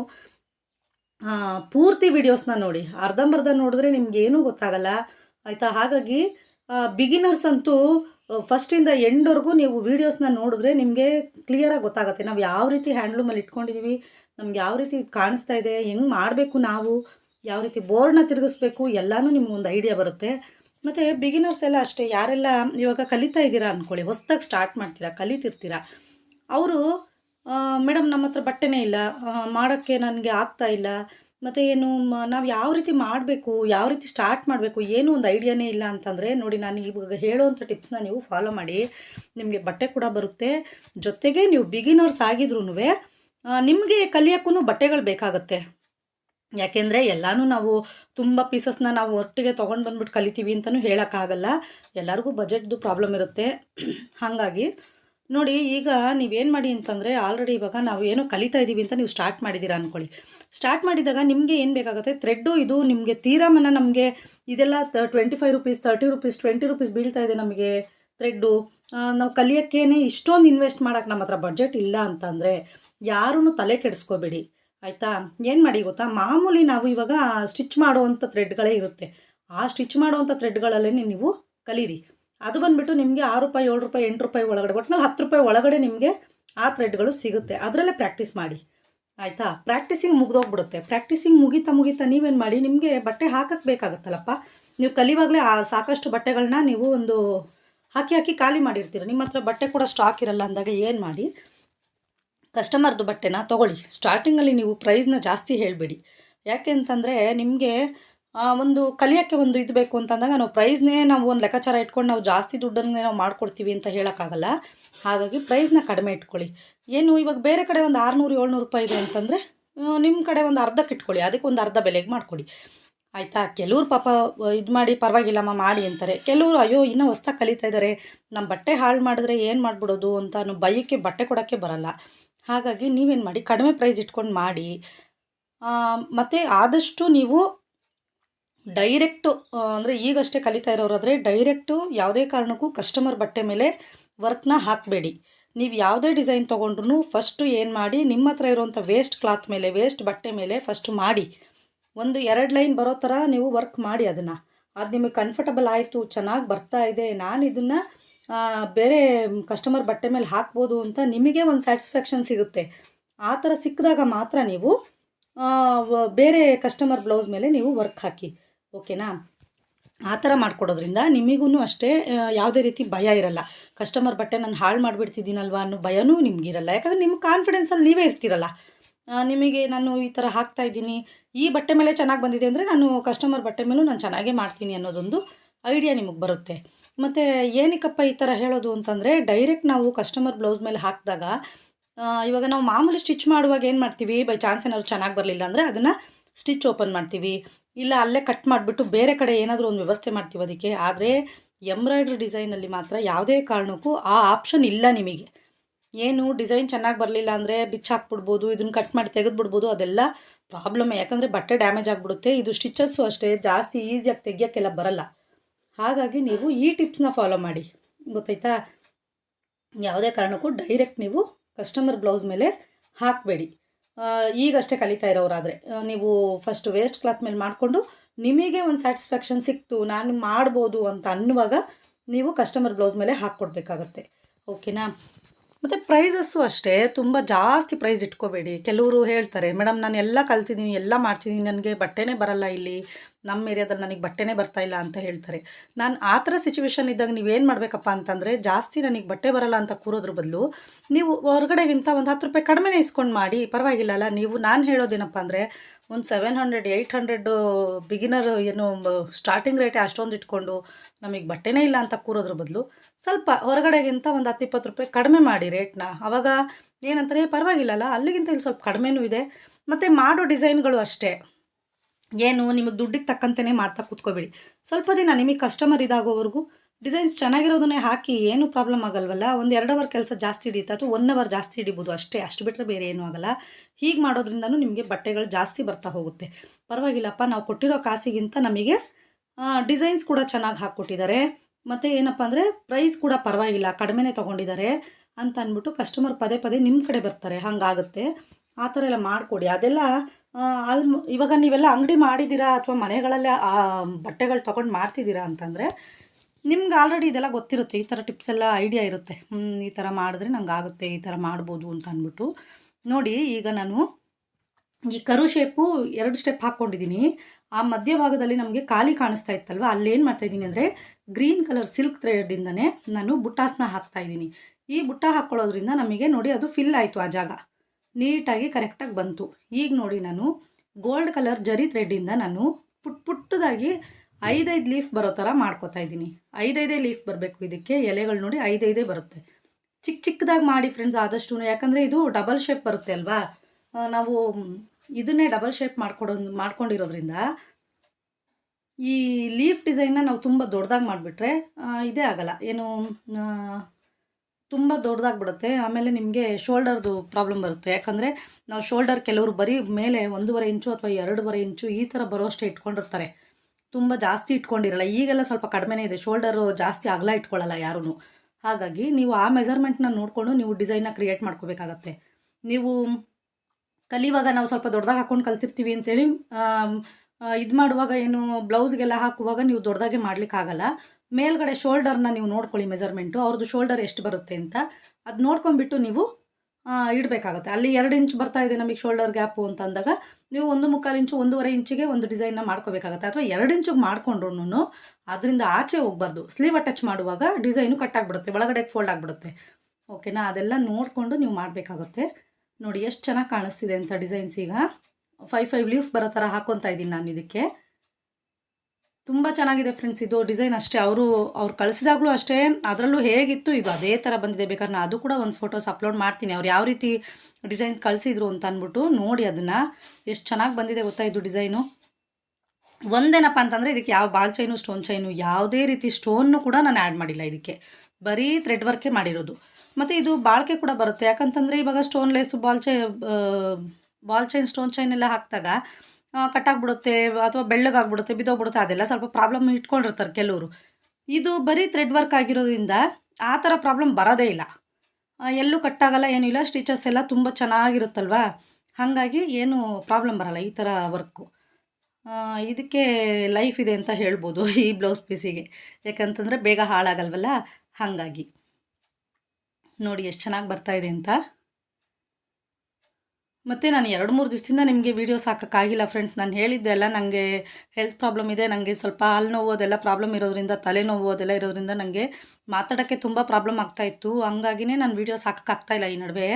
ಪೂರ್ತಿ ವಿಡಿಯೋಸ್ನ ನೋಡಿ. ಅರ್ಧಂಬರ್ಧ ನೋಡಿದ್ರೆ ನಿಮ್ಗೆ ಏನೂ ಗೊತ್ತಾಗಲ್ಲ. ಆಯಿತಾ? ಹಾಗಾಗಿ ಬಿಗಿನರ್ಸ್ ಅಂತೂ ಫಸ್ಟಿಂದ ಎಂಡ್ವರೆಗೂ ನೀವು ವೀಡಿಯೋಸ್ನ ನೋಡಿದ್ರೆ ನಿಮಗೆ ಕ್ಲಿಯರಾಗಿ ಗೊತ್ತಾಗುತ್ತೆ. ನಾವು ಯಾವ ರೀತಿ ಹ್ಯಾಂಡ್ಲೂಮಲ್ಲಿ ಇಟ್ಕೊಂಡಿದ್ದೀವಿ ನಮ್ಗೆ ಯಾವ ರೀತಿ ಕಾಣಿಸ್ತಾ ಇದೆ, ಹೆಂಗೆ ಮಾಡಬೇಕು ನಾವು, ಯಾವ ರೀತಿ ಬೋರ್ಡ್ನ ತಿರುಗಿಸ್ಬೇಕು, ಎಲ್ಲನೂ ನಿಮ್ಗೊಂದು ಐಡಿಯಾ ಬರುತ್ತೆ. ಮತ್ತು ಬಿಗಿನರ್ಸ್ ಎಲ್ಲ ಅಷ್ಟೇ, ಯಾರೆಲ್ಲ ಇವಾಗ ಕಲಿತಾ ಇದ್ದೀರಾ ಅಂದ್ಕೊಳ್ಳಿ ಹೊಸ್ದಾಗಿ ಸ್ಟಾರ್ಟ್ ಮಾಡ್ತೀರಾ, ಕಲಿತಿರ್ತೀರಾ, ಅವರು ಮೇಡಮ್ ನಮ್ಮ ಹತ್ರ ಬಟ್ಟೆನೇ ಇಲ್ಲ ಮಾಡೋಕ್ಕೆ ನನಗೆ ಆಗ್ತಾ ಇಲ್ಲ ಮತ್ತು ಏನು ನಾವು ಯಾವ ರೀತಿ ಮಾಡಬೇಕು, ಯಾವ ರೀತಿ ಸ್ಟಾರ್ಟ್ ಮಾಡಬೇಕು ಏನೂ ಒಂದು ಐಡಿಯಾನೇ ಇಲ್ಲ ಅಂತಂದರೆ ನೋಡಿ ನಾನು ಇವಾಗ ಹೇಳೋವಂಥ ಟಿಪ್ಸ್ನ ನೀವು ಫಾಲೋ ಮಾಡಿ. ನಿಮಗೆ ಬಟ್ಟೆ ಕೂಡ ಬರುತ್ತೆ. ಜೊತೆಗೆ ನೀವು ಬಿಗಿನರ್ಸ್ ಆಗಿದ್ರೂ ನಿಮಗೆ ಕಲಿಯೋಕ್ಕೂ ಬಟ್ಟೆಗಳು ಬೇಕಾಗುತ್ತೆ. ಯಾಕೆಂದರೆ ಎಲ್ಲನೂ ನಾವು ತುಂಬ ಪೀಸಸ್ನ ನಾವು ಒಟ್ಟಿಗೆ ತೊಗೊಂಡು ಬಂದ್ಬಿಟ್ಟು ಕಲಿತೀವಿ ಅಂತಲೂ ಹೇಳೋಕ್ಕಾಗಲ್ಲ. ಎಲ್ಲರಿಗೂ ಬಜೆಟ್ದು ಪ್ರಾಬ್ಲಮ್ ಇರುತ್ತೆ. ಹಾಗಾಗಿ ನೋಡಿ, ಈಗ ನೀವೇನು ಮಾಡಿ ಅಂತಂದರೆ ಆಲ್ರೆಡಿ ಇವಾಗ ನಾವು ಏನೋ ಕಲಿತಾ ಇದ್ದೀವಿ ಅಂತ ನೀವು ಸ್ಟಾರ್ಟ್ ಮಾಡಿದ್ದೀರಾ ಅಂದ್ಕೊಳ್ಳಿ ಸ್ಟಾರ್ಟ್ ಮಾಡಿದಾಗ ನಿಮಗೆ ಏನು ಬೇಕಾಗುತ್ತೆ? ಥ್ರೆಡ್ಡು ಇದು ನಿಮಗೆ ತೀರಾ ಮನ ನಮಗೆ ಇದೆಲ್ಲ twenty five rupees thirty rupees twenty rupees ಬೀಳ್ತಾ ಇದೆ ನಮಗೆ ಥ್ರೆಡ್ಡು ನಾವು ಕಲಿಯೋಕ್ಕೇನೆ ಇಷ್ಟೊಂದು ಇನ್ವೆಸ್ಟ್ ಮಾಡೋಕ್ಕೆ ನಮ್ಮ ಹತ್ರ ಬಜೆಟ್ ಇಲ್ಲ ಅಂತಂದರೆ ಯಾರೂ ತಲೆ ಕೆಡಿಸ್ಕೋಬೇಡಿ. ಆಯಿತಾ? ಏನು ಮಾಡಿ ಗೊತ್ತಾ? ಮಾಮೂಲಿ ನಾವು ಇವಾಗ ಸ್ಟಿಚ್ ಮಾಡುವಂಥ ಥ್ರೆಡ್ಗಳೇ ಇರುತ್ತೆ. ಆ ಸ್ಟಿಚ್ ಮಾಡುವಂಥ ಥ್ರೆಡ್ಗಳಲ್ಲೇ ನೀವು ಕಲೀರಿ. ಅದು ಬಂದುಬಿಟ್ಟು ನಿಮಗೆ ಆರು ರೂಪಾಯಿ, ಏಳು ರೂಪಾಯಿ, ಎಂಟು ರೂಪಾಯಿ ಒಳಗಡೆ ಒಟ್ಟಿನಲ್ಲಿ ಹತ್ತು ರೂಪಾಯಿ ಒಳಗಡೆ ನಿಮಗೆ ಆ ಥ್ರೆಡ್ಗಳು ಸಿಗುತ್ತೆ. ಅದರಲ್ಲೇ ಪ್ರಾಕ್ಟೀಸ್ ಮಾಡಿ. ಆಯಿತಾ? ಪ್ರಾಕ್ಟೀಸಿಂಗ್ ಮುಗ್ದೋಗ್ಬಿಡುತ್ತೆ. ಪ್ರಾಕ್ಟೀಸಿಂಗ್ ಮುಗಿತಾ ಮುಗಿತಾ ನೀವೇನು ಮಾಡಿ? ನಿಮಗೆ ಬಟ್ಟೆ ಹಾಕಕ್ಕೆ ಬೇಕಾಗುತ್ತಲ್ಲಪ್ಪ? ನೀವು ಕಲಿವಾಗಲೇ ಆ ಸಾಕಷ್ಟು ಬಟ್ಟೆಗಳನ್ನ ನೀವು ಒಂದು ಹಾಕಿ ಹಾಕಿ ಖಾಲಿ ಮಾಡಿರ್ತೀರ. ನಿಮ್ಮ ಹತ್ರ ಬಟ್ಟೆ ಕೂಡ ಸ್ಟಾಕ್ ಇರಲ್ಲ ಅಂದಾಗ ಏನು ಮಾಡಿ? ಕಸ್ಟಮರ್ದು ಬಟ್ಟೆನ ತೊಗೊಳ್ಳಿ. ಸ್ಟಾರ್ಟಿಂಗಲ್ಲಿ ನೀವು ಪ್ರೈಸ್ನ ಜಾಸ್ತಿ ಹೇಳಬೇಡಿ. ಯಾಕೆ ಅಂತಂದರೆ ನಿಮಗೆ ಒಂದು ಕಲಿಯೋಕ್ಕೆ ಒಂದು ಇದು ಬೇಕು ಅಂತಂದಾಗ ನಾವು ಪ್ರೈಸ್ನೇ ನಾವು ಒಂದು ಲೆಕ್ಕಾಚಾರ ಇಟ್ಕೊಂಡು ನಾವು ಜಾಸ್ತಿ ದುಡ್ಡನ್ನೇ ನಾವು ಮಾಡ್ಕೊಡ್ತೀವಿ ಅಂತ ಹೇಳೋಕ್ಕಾಗಲ್ಲ. ಹಾಗಾಗಿ ಪ್ರೈಸ್ನ ಕಡಿಮೆ ಇಟ್ಕೊಳ್ಳಿ. ಏನು ಇವಾಗ ಬೇರೆ ಕಡೆ ಒಂದು ಆರುನೂರು, ಏಳ್ನೂರು ರೂಪಾಯಿ ಇದೆ ಅಂತಂದರೆ ನಿಮ್ಮ ಕಡೆ ಒಂದು ಅರ್ಧಕ್ಕೆ ಇಟ್ಕೊಳ್ಳಿ. ಅದಕ್ಕೆ ಒಂದು ಅರ್ಧ ಬೆಲೆಗೆ ಮಾಡಿಕೊಡಿ. ಆಯಿತಾ? ಕೆಲವ್ರು ಪಾಪ ಇದು ಮಾಡಿ ಪರವಾಗಿಲ್ಲಮ್ಮ ಮಾಡಿ ಅಂತಾರೆ. ಕೆಲವರು, ಅಯ್ಯೋ, ಇನ್ನೂ ಹೊಸ್ದಾಗಿ ಕಲಿತಾ ಇದ್ದಾರೆ ನಮ್ಮ ಬಟ್ಟೆ ಹಾಳು ಮಾಡಿದ್ರೆ ಏನು ಮಾಡಿಬಿಡೋದು? ಅಂತ ಭಯಕ್ಕೆ ಬಟ್ಟೆ ಕೊಡೋಕ್ಕೆ ಬರಲ್ಲ. ಹಾಗಾಗಿ ನೀವೇನು ಮಾಡಿ ಕಡಿಮೆ ಪ್ರೈಸ್ ಇಟ್ಕೊಂಡು ಮಾಡಿ. ಮತ್ತು ಆದಷ್ಟು ನೀವು ಡೈರೆಕ್ಟು ಅಂದರೆ ಈಗಷ್ಟೇ ಕಲಿತಾ ಇರೋರಾದರೆ ಡೈರೆಕ್ಟು ಯಾವುದೇ ಕಾರಣಕ್ಕೂ ಕಸ್ಟಮರ್ ಬಟ್ಟೆ ಮೇಲೆ ವರ್ಕ್ನ ಹಾಕಬೇಡಿ. ನೀವು ಯಾವುದೇ ಡಿಸೈನ್ ತೊಗೊಂಡ್ರು ಫಸ್ಟು ಏನು ಮಾಡಿ, ನಿಮ್ಮ ಹತ್ರ ಇರುವಂಥ ವೇಸ್ಟ್ ಕ್ಲಾತ್ ಮೇಲೆ, ವೇಸ್ಟ್ ಬಟ್ಟೆ ಮೇಲೆ ಫಸ್ಟು ಮಾಡಿ. ಒಂದು ಎರಡು ಲೈನ್ ಬರೋ ಥರ ನೀವು ವರ್ಕ್ ಮಾಡಿ ಅದನ್ನು. ಅದು ನಿಮಗೆ ಕಂಫರ್ಟಬಲ್ ಆಯಿತು, ಚೆನ್ನಾಗಿ ಬರ್ತಾ ಇದೆ, ನಾನು ಇದನ್ನು ಬೇರೆ ಕಸ್ಟಮರ್ ಬಟ್ಟೆ ಮೇಲೆ ಹಾಕ್ಬೋದು ಅಂತ ನಿಮಗೆ ಒಂದು ಸ್ಯಾಟಿಸ್ಫ್ಯಾಕ್ಷನ್ ಸಿಗುತ್ತೆ. ಆ ಥರ ಸಿಕ್ಕಿದಾಗ ಮಾತ್ರ ನೀವು ಬೇರೆ ಕಸ್ಟಮರ್ ಬ್ಲೌಸ್ ಮೇಲೆ ನೀವು ವರ್ಕ್ ಹಾಕಿ. ಓಕೆನಾ? ಆ ಥರ ಮಾಡಿಕೊಡೋದ್ರಿಂದ ನಿಮಗೂ ಅಷ್ಟೇ ಯಾವುದೇ ರೀತಿ ಭಯ ಇರಲ್ಲ. ಕಸ್ಟಮರ್ ಬಟ್ಟೆ ನಾನು ಹಾಳು ಮಾಡಿಬಿಡ್ತಿದ್ದೀನಲ್ವ ಅನ್ನೋ ಭಯನೂ ನಿಮಗಿರಲ್ಲ. ಯಾಕಂದರೆ ನಿಮ್ಮ ಕಾನ್ಫಿಡೆನ್ಸಲ್ಲಿ ನೀವೇ ಇರ್ತೀರಲ್ಲ. ನಿಮಗೆ ನಾನು ಈ ಥರ ಹಾಕ್ತಾ ಇದ್ದೀನಿ, ಈ ಬಟ್ಟೆ ಮೇಲೆ ಚೆನ್ನಾಗಿ ಬಂದಿದೆ ಅಂದರೆ ನಾನು ಕಸ್ಟಮರ್ ಬಟ್ಟೆ ಮೇಲೂ ನಾನು ಚೆನ್ನಾಗೇ ಮಾಡ್ತೀನಿ ಅನ್ನೋದೊಂದು ಐಡಿಯಾ ನಿಮಗೆ ಬರುತ್ತೆ. ಮತ್ತು ಏನಕ್ಕಪ್ಪ ಈ ಥರ ಹೇಳೋದು ಅಂತಂದರೆ ಡೈರೆಕ್ಟ್ ನಾವು ಕಸ್ಟಮರ್ ಬ್ಲೌಸ್ ಮೇಲೆ ಹಾಕಿದಾಗ ಇವಾಗ ನಾವು ಮಾಮೂಲಿ ಸ್ಟಿಚ್ ಮಾಡುವಾಗ ಏನು ಮಾಡ್ತೀವಿ? ಬೈ ಚಾನ್ಸ್ ಏನಾದ್ರು ಚೆನ್ನಾಗಿ ಬರಲಿಲ್ಲ ಅಂದರೆ ಅದನ್ನು ಸ್ಟಿಚ್ ಓಪನ್ ಮಾಡ್ತೀವಿ. ಇಲ್ಲ ಅಲ್ಲೇ ಕಟ್ ಮಾಡಿಬಿಟ್ಟು ಬೇರೆ ಕಡೆ ಏನಾದರೂ ಒಂದು ವ್ಯವಸ್ಥೆ ಮಾಡ್ತೀವಿ ಅದಕ್ಕೆ. ಆದರೆ ಎಂಬ್ರಾಯ್ಡ್ರಿ ಡಿಸೈನಲ್ಲಿ ಮಾತ್ರ ಯಾವುದೇ ಕಾರಣಕ್ಕೂ ಆ ಆಪ್ಷನ್ ಇಲ್ಲ ನಿಮಗೆ. ಏನು ಡಿಸೈನ್ ಚೆನ್ನಾಗಿ ಬರಲಿಲ್ಲ ಅಂದರೆ ಬಿಚ್ಚಾಕ್ಬಿಡ್ಬೋದು ಇದನ್ನು ಕಟ್ ಮಾಡಿ ತೆಗೆದುಬಿಡ್ಬೋದು, ಅದೆಲ್ಲ ಪ್ರಾಬ್ಲಮ್ಮೇ ಯಾಕಂದರೆ ಬಟ್ಟೆ ಡ್ಯಾಮೇಜ್ ಆಗಿಬಿಡುತ್ತೆ. ಇದು ಸ್ಟಿಚಸ್ಸು ಅಷ್ಟೇ, ಜಾಸ್ತಿ ಈಸಿಯಾಗಿ ತೆಗಿಯೋಕ್ಕೆಲ್ಲ ಬರಲ್ಲ. ಹಾಗಾಗಿ ನೀವು ಈ ಟಿಪ್ಸ್ನ ಫಾಲೋ ಮಾಡಿ. ಗೊತ್ತಾಯ್ತಾ? ಯಾವುದೇ ಕಾರಣಕ್ಕೂ ಡೈರೆಕ್ಟ್ ನೀವು ಕಸ್ಟಮರ್ ಬ್ಲೌಸ್ ಮೇಲೆ ಹಾಕಬೇಡಿ. ಈಗಷ್ಟೇ ಕಲಿತಾ ಇರೋರಾದರೆ. ನೀವು ಫಸ್ಟ್ ವೇಸ್ಟ್ ಕ್ಲಾತ್ ಮೇಲೆ ಮಾಡಿಕೊಂಡು ನಿಮಗೆ ಒಂದು ಸ್ಯಾಟಿಸ್ಫ್ಯಾಕ್ಷನ್ ಸಿಕ್ತು, ನಾನು ಮಾಡ್ಬೋದು ಅಂತ ಅನ್ನುವಾಗ ನೀವು ಕಸ್ಟಮರ್ ಬ್ಲೌಸ್ ಮೇಲೆ ಹಾಕ್ಕೊಡ್ಬೇಕಾಗತ್ತೆ. ಓಕೆನಾ ಮತ್ತು ಪ್ರೈಸಸ್ಸು ಅಷ್ಟೇ. ತುಂಬ ಜಾಸ್ತಿ ಪ್ರೈಸ್ ಇಟ್ಕೋಬೇಡಿ. ಕೆಲವರು ಹೇಳ್ತಾರೆ ಮೇಡಮ್ ನಾನು ಎಲ್ಲ ಕಲ್ತಿದ್ದೀನಿ ಎಲ್ಲ ಮಾಡ್ತಿದ್ದೀನಿ ನನಗೆ ಬಟ್ಟೆನೇ ಬರಲ್ಲ ಇಲ್ಲಿ. ನಮ್ಮ ಏರಿಯಾದಲ್ಲಿ ನನಗೆ ಬಟ್ಟೆನೇ ಬರ್ತಾ ಇಲ್ಲ ಅಂತ ಹೇಳ್ತಾರೆ. ನಾನು ಆ ಥರ ಸಿಚುವೇಶನ್ ಇದ್ದಾಗ ನೀವೇನು ಮಾಡಬೇಕಪ್ಪ ಅಂತಂದರೆ, ಜಾಸ್ತಿ ನನಗೆ ಬಟ್ಟೆ ಬರಲ್ಲ ಅಂತ ಕೂರೋದ್ರ ಬದಲು ನೀವು ಹೊರಗಡೆಗಿಂತ ಒಂದು ಹತ್ತು ರೂಪಾಯಿ ಕಡಿಮೆನೇ ಇಸ್ಕೊಂಡು ಮಾಡಿ. ಪರವಾಗಿಲ್ಲ ಅಲ್ಲ, ನೀವು ನಾನು ಹೇಳೋದೇನಪ್ಪ ಅಂದರೆ ಒಂದು seven hundred eight hundred beginner ಏನು ಸ್ಟಾರ್ಟಿಂಗ್ ರೇಟೇ ಅಷ್ಟೊಂದು ಇಟ್ಕೊಂಡು ನಮಗೆ ಬಟ್ಟೆನೇ ಇಲ್ಲ ಅಂತ ಕೂರೋದ್ರ ಬದಲು ಸ್ವಲ್ಪ ಹೊರಗಡೆಗಿಂತ ಒಂದು ಹತ್ತು ಇಪ್ಪತ್ತು ರೂಪಾಯಿ ಕಡಿಮೆ ಮಾಡಿ ರೇಟ್ನ ಆವಾಗ ಏನಂತಾರೆ ಪರವಾಗಿಲ್ಲಲ್ಲ, ಅಲ್ಲಿಗಿಂತ ಇಲ್ಲಿ ಸ್ವಲ್ಪ ಕಡಿಮೆನೂ ಇದೆ. ಮತ್ತು ಮಾಡೋ ಡಿಸೈನ್ಗಳು ಅಷ್ಟೇ. ಏನು, ನಿಮಗೆ ದುಡ್ಡಿಗೆ ತಕ್ಕಂತೆಯೇ ಮಾಡ್ತಾ ಕೂತ್ಕೋಬೇಡಿ. ಸ್ವಲ್ಪ ದಿನ ನಿಮಗೆ ಕಸ್ಟಮರ್ ಇದಾಗೋವರೆಗೂ ಡಿಸೈನ್ಸ್ ಚೆನ್ನಾಗಿರೋದನ್ನೇ ಹಾಕಿ ಏನು ಪ್ರಾಬ್ಲಮ್ ಆಗಲ್ವಲ್ಲ? ಒಂದು ಎರಡು ಅವರ್ ಕೆಲಸ ಜಾಸ್ತಿ ಹಿಡಿಯುತ್ತೆ ಅಥವಾ ಒನ್ ಅವರ್ ಜಾಸ್ತಿ ಹಿಡಿಬೋದು ಅಷ್ಟೇ. ಅಷ್ಟು ಬಿಟ್ಟರೆ ಬೇರೆ ಏನೂ ಆಗಲ್ಲ. ಹೀಗೆ ಮಾಡೋದ್ರಿಂದನೂ ನಿಮಗೆ ಬಟ್ಟೆಗಳು ಜಾಸ್ತಿ ಬರ್ತಾ ಹೋಗುತ್ತೆ. ಪರವಾಗಿಲ್ಲಪ್ಪ, ನಾವು ಕೊಟ್ಟಿರೋ ಕಾಸಿಗಿಂತ ನಮಗೆ ಡಿಸೈನ್ಸ್ ಕೂಡ ಚೆನ್ನಾಗಿ ಹಾಕ್ಕೊಟ್ಟಿದ್ದಾರೆ. ಮತ್ತು ಏನಪ್ಪ ಅಂದರೆ ಪ್ರೈಸ್ ಕೂಡ ಪರವಾಗಿಲ್ಲ, ಕಡಿಮೆನೇ ತೊಗೊಂಡಿದ್ದಾರೆ ಅಂತ ಅಂದ್ಬಿಟ್ಟು ಕಸ್ಟಮರ್ ಪದೇ ಪದೇ ನಿಮ್ಮ ಕಡೆ ಬರ್ತಾರೆ. ಹಾಗಾಗುತ್ತೆ. ಆ ಥರ ಎಲ್ಲ ಮಾಡಿಕೊಡಿ. ಅದೆಲ್ಲ ಅಲ್ ಇವಾಗ ನೀವೆಲ್ಲ ಅಂಗಡಿ ಮಾಡಿದ್ದೀರಾ ಅಥವಾ ಮನೆಗಳಲ್ಲೇ ಬಟ್ಟೆಗಳು ತೊಗೊಂಡು ಮಾಡ್ತಿದ್ದೀರಾ ಅಂತಂದರೆ ನಿಮ್ಗೆ ಆಲ್ರೆಡಿ ಇದೆಲ್ಲ ಗೊತ್ತಿರುತ್ತೆ, ಈ ಥರ ಟಿಪ್ಸ್ ಎಲ್ಲ ಐಡಿಯಾ ಇರುತ್ತೆ. ಈ ಥರ ಮಾಡಿದ್ರೆ ನಂಗೆ ಆಗುತ್ತೆ, ಈ ಥರ ಮಾಡ್ಬೋದು ಅಂತ ಅಂದ್ಬಿಟ್ಟು. ನೋಡಿ, ಈಗ ನಾನು ಈ ಕರು ಶೇಪು ಎರಡು ಸ್ಟೆಪ್ ಹಾಕ್ಕೊಂಡಿದ್ದೀನಿ ಆ ಮಧ್ಯಭಾಗದಲ್ಲಿ ನಮಗೆ ಖಾಲಿ ಕಾಣಿಸ್ತಾ ಇತ್ತಲ್ವ ಅಲ್ಲೇನು ಮಾಡ್ತಾಯಿದ್ದೀನಿ ಅಂದರೆ ಗ್ರೀನ್ ಕಲರ್ ಸಿಲ್ಕ್ ಥ್ರೆಡಿಂದನೇ ನಾನು ಬುಟ್ಟಾಸ್ನ ಹಾಕ್ತಾ ಇದ್ದೀನಿ. ಈ ಬುಟ್ಟ ಹಾಕ್ಕೊಳ್ಳೋದ್ರಿಂದ ನಮಗೆ ನೋಡಿ ಅದು ಫಿಲ್ ಆಯಿತು ಆ ಜಾಗ. ನೀಟಾಗಿ ಕರೆಕ್ಟಾಗಿ ಬಂತು. ಈಗ ನೋಡಿ ನಾನು ಗೋಲ್ಡ್ ಕಲರ್ ಜರಿ ಥ್ರೆಡ್ಡಿಂದ ನಾನು ಪುಟ್ ಪುಟ್ಟದಾಗಿ ಐದೈದು ಲೀಫ್ ಬರೋ ಥರ ಮಾಡ್ಕೊತಾ ಇದ್ದೀನಿ. ಐದೈದೇ ಲೀಫ್ ಬರಬೇಕು ಇದಕ್ಕೆ, ಎಲೆಗಳು ನೋಡಿ ಐದೈದೇ ಬರುತ್ತೆ. ಚಿಕ್ಕ ಚಿಕ್ಕದಾಗಿ ಮಾಡಿ ಫ್ರೆಂಡ್ಸ್ ಆದಷ್ಟು ಯಾಕಂದರೆ ಇದು ಡಬಲ್ ಶೇಪ್ ಬರುತ್ತೆ ಅಲ್ವಾ? ನಾವು ಇದನ್ನೇ ಡಬಲ್ ಶೇಪ್ ಮಾಡ್ಕೊಡೋ, ಮಾಡ್ಕೊಂಡಿರೋದ್ರಿಂದ ಈ ಲೀಫ್ ಡಿಸೈನ್ನ ನಾವು ತುಂಬ ದೊಡ್ಡದಾಗಿ ಮಾಡಿಬಿಟ್ರೆ ಇದೇ ಆಗಲ್ಲ. ಏನು ತುಂಬ ದೊಡ್ಡದಾಗಿ ಬಿಡುತ್ತೆ. ಆಮೇಲೆ ನಿಮಗೆ ಶೋಲ್ಡರ್ದು ಪ್ರಾಬ್ಲಮ್ ಬರುತ್ತೆ. ಯಾಕಂದರೆ ನಾವು ಶೋಲ್ಡರ್ ಕೆಲವರು ಬರೀ ಮೇಲೆ ಒಂದೂವರೆ ಇಂಚು ಅಥವಾ ಎರಡೂವರೆ ಇಂಚು ಈ ಥರ ಬರೋಷ್ಟೇ ಇಟ್ಕೊಂಡಿರ್ತಾರೆ. ತುಂಬ ಜಾಸ್ತಿ ಇಟ್ಕೊಂಡಿರಲ್ಲ, ಈಗೆಲ್ಲ ಸ್ವಲ್ಪ ಕಡಿಮೆನೇ ಇದೆ, ಶೋಲ್ಡರು ಜಾಸ್ತಿ ಅಗಲ ಇಟ್ಕೊಳ್ಳಲ್ಲ ಯಾರೂ ಹಾಗಾಗಿ ನೀವು ಆ ಮೆಜರ್ಮೆಂಟ್ನ ನೋಡಿಕೊಂಡು ನೀವು ಡಿಸೈನ್ನ ಕ್ರಿಯೇಟ್ ಮಾಡ್ಕೋಬೇಕಾಗತ್ತೆ. ನೀವು ಕಲಿಯುವಾಗ ನಾವು ಸ್ವಲ್ಪ ದೊಡ್ಡದಾಗಿ ಹಾಕ್ಕೊಂಡು ಕಲ್ತಿರ್ತೀವಿ ಅಂತೇಳಿ ಇದು ಮಾಡುವಾಗ ಏನು ಬ್ಲೌಸ್ಗೆಲ್ಲ ಹಾಕುವಾಗ ನೀವು ದೊಡ್ಡದಾಗೆ ಮಾಡಲಿಕ್ಕಾಗಲ್ಲ. ಮೇಲ್ಗಡೆ ಶೋಲ್ಡರ್ನ ನೀವು ನೋಡ್ಕೊಳ್ಳಿ ಮೆಜರ್ಮೆಂಟು, ಅವ್ರದ್ದು ಶೋಲ್ಡರ್ ಎಷ್ಟು ಬರುತ್ತೆ ಅಂತ. ಅದು ನೋಡ್ಕೊಂಬಿಟ್ಟು ನೀವು ಇಡಬೇಕಾಗತ್ತೆ. ಅಲ್ಲಿ ಎರಡು ಇಂಚ್ ಬರ್ತಾ ಇದೆ ನಮಗೆ ಶೋಲ್ಡರ್ ಗ್ಯಾಪು ಅಂತ ಅಂದಾಗ ನೀವು ಒಂದು ಮುಕ್ಕಾಲು ಇಂಚು ಒಂದೂವರೆ ಇಂಚಿಗೆ ಒಂದು ಡಿಸೈನ್ನ ಮಾಡ್ಕೋಬೇಕಾಗತ್ತೆ. ಅಥವಾ ಎರಡು ಇಂಚಿಗೆ ಮಾಡ್ಕೊಂಡ್ರು ಅದರಿಂದ ಆಚೆ ಹೋಗ್ಬಾರ್ದು. ಸ್ಲೀವ್ ಅಟ್ಯಾಚ್ ಮಾಡುವಾಗ ಡಿಸೈನು ಕಟ್ ಆಗಿಬಿಡುತ್ತೆ. ಒಳಗಡೆ ಫೋಲ್ಡ್ ಆಗಿಬಿಡುತ್ತೆ. ಓಕೆನಾ ಅದೆಲ್ಲ ನೋಡಿಕೊಂಡು ನೀವು ಮಾಡಬೇಕಾಗುತ್ತೆ. ನೋಡಿ ಎಷ್ಟು ಚೆನ್ನಾಗಿ ಕಾಣಿಸ್ತಿದೆ ಅಂತ ಡಿಸೈನ್ಸ್ ಈಗ. ಫೈವ್ ಫೈವ್ ಲೀಫ್ ಬರೋ ಥರ ಹಾಕೊತಾ ಇದ್ದೀನಿ ನಾನು ಇದಕ್ಕೆ. ತುಂಬ ಚೆನ್ನಾಗಿದೆ ಫ್ರೆಂಡ್ಸ್ ಇದು ಡಿಸೈನ್ ಅಷ್ಟೇ. ಅವರು, ಅವ್ರು ಕಳಿಸಿದಾಗಲೂ ಅಷ್ಟೇ. ಅದರಲ್ಲೂ ಹೇಗಿತ್ತು, ಇದು ಅದೇ ಥರ ಬಂದಿದೆ. ಬೇಕಾದ್ರೆ ನಾನು ಅದು ಕೂಡ ಒಂದು ಫೋಟೋಸ್ ಅಪ್ಲೋಡ್ ಮಾಡ್ತೀನಿ. ಅವ್ರು ಯಾವ ರೀತಿ ಡಿಸೈನ್ಸ್ ಕಳಿಸಿದ್ರು ಅಂತ ಅಂದ್ಬಿಟ್ಟು ನೋಡಿ ಅದನ್ನು. ಎಷ್ಟು ಚೆನ್ನಾಗಿ ಬಂದಿದೆ ಗೊತ್ತಾ ಇದು ಡಿಸೈನು ಒಂದೇನಪ್ಪ ಅಂತಂದರೆ ಇದಕ್ಕೆ ಯಾವ ಬಾಲ್ ಚೈನು ಸ್ಟೋನ್ ಚೈನು ಯಾವುದೇ ರೀತಿ ಸ್ಟೋನ್ನು ಕೂಡ ನಾನು ಆ್ಯಡ್ ಮಾಡಿಲ್ಲ ಇದಕ್ಕೆ. ಬರೀ ಥ್ರೆಡ್ ವರ್ಕೇ ಮಾಡಿರೋದು. ಮತ್ತು ಇದು ಬಾಳ್ಕೆ ಕೂಡ ಬರುತ್ತೆ. ಯಾಕಂತಂದರೆ ಇವಾಗ ಸ್ಟೋನ್ ಲೇಸು ಬಾಲ್ ಚೈ ಬಾಲ್ ಚೈನ್ ಸ್ಟೋನ್ ಚೈನ್ ಎಲ್ಲ ಹಾಕಿದಾಗ ಕಟ್ಟಾಗ್ಬಿಡುತ್ತೆ, ಅಥವಾ ಬೆಳ್ಳಗಾಗ್ಬಿಡುತ್ತೆ, ಬಿದ್ದೋಗ್ಬಿಡುತ್ತೆ, ಅದೆಲ್ಲ ಸ್ವಲ್ಪ ಪ್ರಾಬ್ಲಮ್ ಇಟ್ಕೊಂಡಿರ್ತಾರೆ ಕೆಲವರು. ಇದು ಬರೀ ಥ್ರೆಡ್ ವರ್ಕ್ ಆಗಿರೋದ್ರಿಂದ ಆ ಥರ ಪ್ರಾಬ್ಲಮ್ ಬರೋದೇ ಇಲ್ಲ. ಎಲ್ಲೂ ಕಟ್ಟಾಗಲ್ಲ, ಏನೂ ಇಲ್ಲ ಸ್ಟಿಚಸ್ ಎಲ್ಲ ತುಂಬ ಚೆನ್ನಾಗಿರುತ್ತಲ್ವಾ? ಹಾಗಾಗಿ ಏನು ಪ್ರಾಬ್ಲಮ್ ಬರಲ್ಲ ಈ ಥರ ವರ್ಕು ಇದಕ್ಕೆ ಲೈಫ್ ಇದೆ ಅಂತ ಹೇಳ್ಬೋದು ಈ ಬ್ಲೌಸ್ ಪೀಸಿಗೆ ಯಾಕಂತಂದರೆ ಬೇಗ ಹಾಳಾಗಲ್ವಲ್ಲ? ಹಾಗಾಗಿ. ನೋಡಿ, ಎಷ್ಟು ಚೆನ್ನಾಗಿ ಬರ್ತಾ ಇದೆ ಅಂತ. ಮತ್ತು ನಾನು ಎರಡು ಮೂರು ದಿವಸದಿಂದ ನಿಮಗೆ ವೀಡಿಯೋಸ್ ಹಾಕೋಕ್ಕಾಗಿಲ್ಲ ಫ್ರೆಂಡ್ಸ್ ನಾನು ಹೇಳಿದ್ದೆ ಅಲ್ಲ ನನಗೆ ಹೆಲ್ತ್ ಪ್ರಾಬ್ಲಮ್ ಇದೆ ನನಗೆ ಸ್ವಲ್ಪ ಹಾಲು ನೋವು ಅದೆಲ್ಲ ಪ್ರಾಬ್ಲಮ್ ಇರೋದ್ರಿಂದ ತಲೆನೋವು ಅದೆಲ್ಲ ಇರೋದ್ರಿಂದ ನನಗೆ ಮಾತಾಡೋಕ್ಕೆ ತುಂಬ ಪ್ರಾಬ್ಲಮ್ ಆಗ್ತಾಯಿತ್ತು ಹಂಗಾಗಿನೇ ನಾನು ವೀಡಿಯೋಸ್ ಹಾಕೋಕ್ಕಾಗ್ತಾಯಿಲ್ಲ ಈ ನಡುವೆ.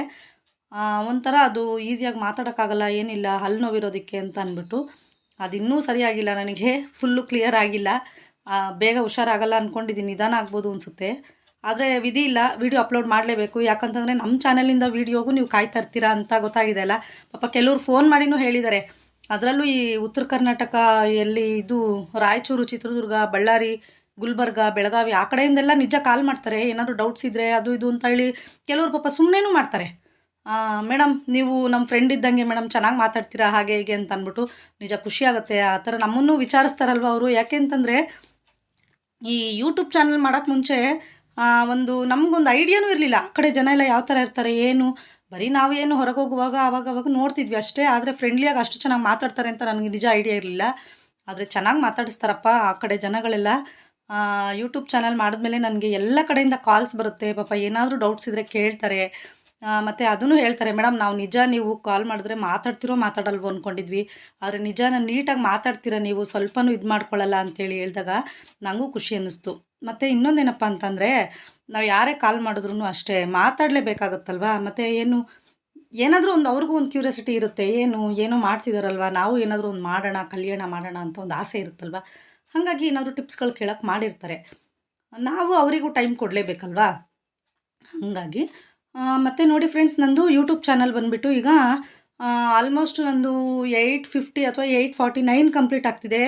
ಒಂಥರ ಅದು ಈಸಿಯಾಗಿ ಮಾತಾಡೋಕ್ಕಾಗಲ್ಲ, ಏನಿಲ್ಲ ಹಲ್ಲು ನೋವಿರೋದಕ್ಕೆ ಅಂತ ಅಂದ್ಬಿಟ್ಟು ಅದು ಇನ್ನೂ ಸರಿಯಾಗಿಲ್ಲ ನನಗೆ ಫುಲ್ಲು ಕ್ಲಿಯರ್ ಆಗಿಲ್ಲ. ಬೇಗ ಹುಷಾರಾಗಲ್ಲ ಅಂದ್ಕೊಂಡಿದ್ದೀನಿ ನಿಧಾನ ಆಗ್ಬೋದು ಅನಿಸುತ್ತೆ. ಆದರೆ ವಿಧಿ ಇಲ್ಲ ವಿಡಿಯೋ ಅಪ್ಲೋಡ್ ಮಾಡಲೇಬೇಕು. ಯಾಕಂತಂದರೆ ನಮ್ಮ ಚಾನಲಿಂದ ವೀಡಿಯೋಗೂ ನೀವು ಕಾಯ್ತಾ ಇರ್ತೀರಾ ಅಂತ ಗೊತ್ತಾಗಿದೆ ಅಲ್ಲ? ಪಾಪ ಕೆಲವರು ಫೋನ್ ಮಾಡಿನೂ ಹೇಳಿದ್ದಾರೆ. ಅದರಲ್ಲೂ ಈ ಉತ್ತರ ಕರ್ನಾಟಕ ಎಲ್ಲಿ ಇದು ರಾಯಚೂರು, ಚಿತ್ರದುರ್ಗ, ಬಳ್ಳಾರಿ, ಗುಲ್ಬರ್ಗ, ಬೆಳಗಾವಿ ಆ ಕಡೆಯಿಂದೆಲ್ಲ ನಿಜ ಕಾಲ್ ಮಾಡ್ತಾರೆ. ಏನಾದರೂ ಡೌಟ್ಸ್ ಇದ್ದರೆ ಅದು ಇದು ಅಂತ ಹೇಳಿ ಕೆಲವರು ಪಾಪ ಸುಮ್ಮನೆನೂ ಮಾಡ್ತಾರೆ. ಮೇಡಮ್ ನೀವು ನಮ್ಮ ಫ್ರೆಂಡ್ ಇದ್ದಂಗೆ ಮೇಡಮ್ ಚೆನ್ನಾಗಿ ಮಾತಾಡ್ತೀರಾ, ಹಾಗೆ ಹೀಗೆ ಅಂತ ಅಂದ್ಬಿಟ್ಟು ನಿಜ ಖುಷಿ ಆಗುತ್ತೆ. ಆ ಥರ ನಮ್ಮನ್ನು ವಿಚಾರಿಸ್ತಾರಲ್ವ ಅವರು? ಯಾಕೆ ಅಂತಂದರೆ ಈ ಯೂಟ್ಯೂಬ್ ಚಾನಲ್ ಮಾಡೋಕ್ಕೆ ಮುಂಚೆ ಒಂದು ನಮಗೊಂದು ಐಡಿಯಾನೂ ಇರಲಿಲ್ಲ. ಆ ಕಡೆ ಜನ ಎಲ್ಲ ಯಾವ ಥರ ಇರ್ತಾರೆ, ಏನು? ಬರೀ ನಾವೇನು ಹೊರಗೆ ಹೋಗುವಾಗ ಆವಾಗ ಅವಾಗ ನೋಡ್ತಿದ್ವಿ ಅಷ್ಟೇ. ಆದರೆ ಫ್ರೆಂಡ್ಲಿಯಾಗಿ ಅಷ್ಟು ಚೆನ್ನಾಗಿ ಮಾತಾಡ್ತಾರೆ ಅಂತ ನನಗೆ ನಿಜ ಐಡಿಯಾ ಇರಲಿಲ್ಲ. ಆದರೆ ಚೆನ್ನಾಗಿ ಮಾತಾಡಿಸ್ತಾರಪ್ಪ ಆ ಕಡೆ ಜನಗಳೆಲ್ಲ. ಯೂಟ್ಯೂಬ್ ಚಾನಲ್ ಮಾಡಿದ್ಮೇಲೆ ನನಗೆ ಎಲ್ಲ ಕಡೆಯಿಂದ ಕಾಲ್ಸ್ ಬರುತ್ತೆ. ಪಾಪ ಏನಾದರೂ ಡೌಟ್ಸ್ ಇದ್ದರೆ ಕೇಳ್ತಾರೆ. ಮತ್ತು ಅದನ್ನು ಹೇಳ್ತಾರೆ ಮೇಡಮ್ ನಾವು ನಿಜ ನೀವು ಕಾಲ್ ಮಾಡಿದ್ರೆ ಮಾತಾಡ್ತಿರೋ ಮಾತಾಡಲ್ವೋ ಅಂದ್ಕೊಂಡಿದ್ವಿ ಆದರೆ ನಿಜ ನಾನು ನೀಟಾಗಿ ಮಾತಾಡ್ತೀರ ನೀವು? ಸ್ವಲ್ಪನೂ ಇದು ಮಾಡ್ಕೊಳ್ಳಲ್ಲ ಅಂತೇಳಿ ಹೇಳಿದಾಗ ನನಗೂ ಖುಷಿ ಅನ್ನಿಸ್ತು. ಮತ್ತು ಇನ್ನೊಂದೇನಪ್ಪ ಅಂತಂದರೆ, ನಾವು ಯಾರೇ ಕಾಲ್ ಮಾಡಿದ್ರು ಅಷ್ಟೇ ಮಾತಾಡಲೇಬೇಕಾಗತ್ತಲ್ವಾ? ಮತ್ತು ಏನು, ಏನಾದರೂ ಒಂದು ಅವ್ರಿಗೂ ಒಂದು ಕ್ಯೂರಿಯಾಸಿಟಿ ಇರುತ್ತೆ, ಏನು, ಏನೋ ಮಾಡ್ತಿದಾರಲ್ವ? ನಾವು ಏನಾದರೂ ಒಂದು ಮಾಡೋಣ, ಕಲಿಯೋಣ ಮಾಡೋಣ ಅಂತ ಒಂದು ಆಸೆ ಇರುತ್ತಲ್ವ? ಹಾಗಾಗಿ ಏನಾದರೂ ಟಿಪ್ಸ್ಗಳು ಕೇಳೋಕ್ಕೆ ಮಾಡಿರ್ತಾರೆ. ನಾವು ಅವರಿಗೂ ಟೈಮ್ ಕೊಡಲೇಬೇಕಲ್ವಾ? ಹಾಗಾಗಿ ಮತ್ತು ನೋಡಿ ಫ್ರೆಂಡ್ಸ್ ನಂದು ಯೂಟ್ಯೂಬ್ ಚಾನಲ್ ಬಂದುಬಿಟ್ಟು ಈಗ ಆಲ್ಮೋಸ್ಟ್ ನಂದು ಏಯ್ಟ್ ಫಿಫ್ಟಿ ಅಥವಾ ಏಯ್ಟ್ ಫಾರ್ಟಿ ನೈನ್ ಕಂಪ್ಲೀಟ್ ಆಗ್ತಿದೆ.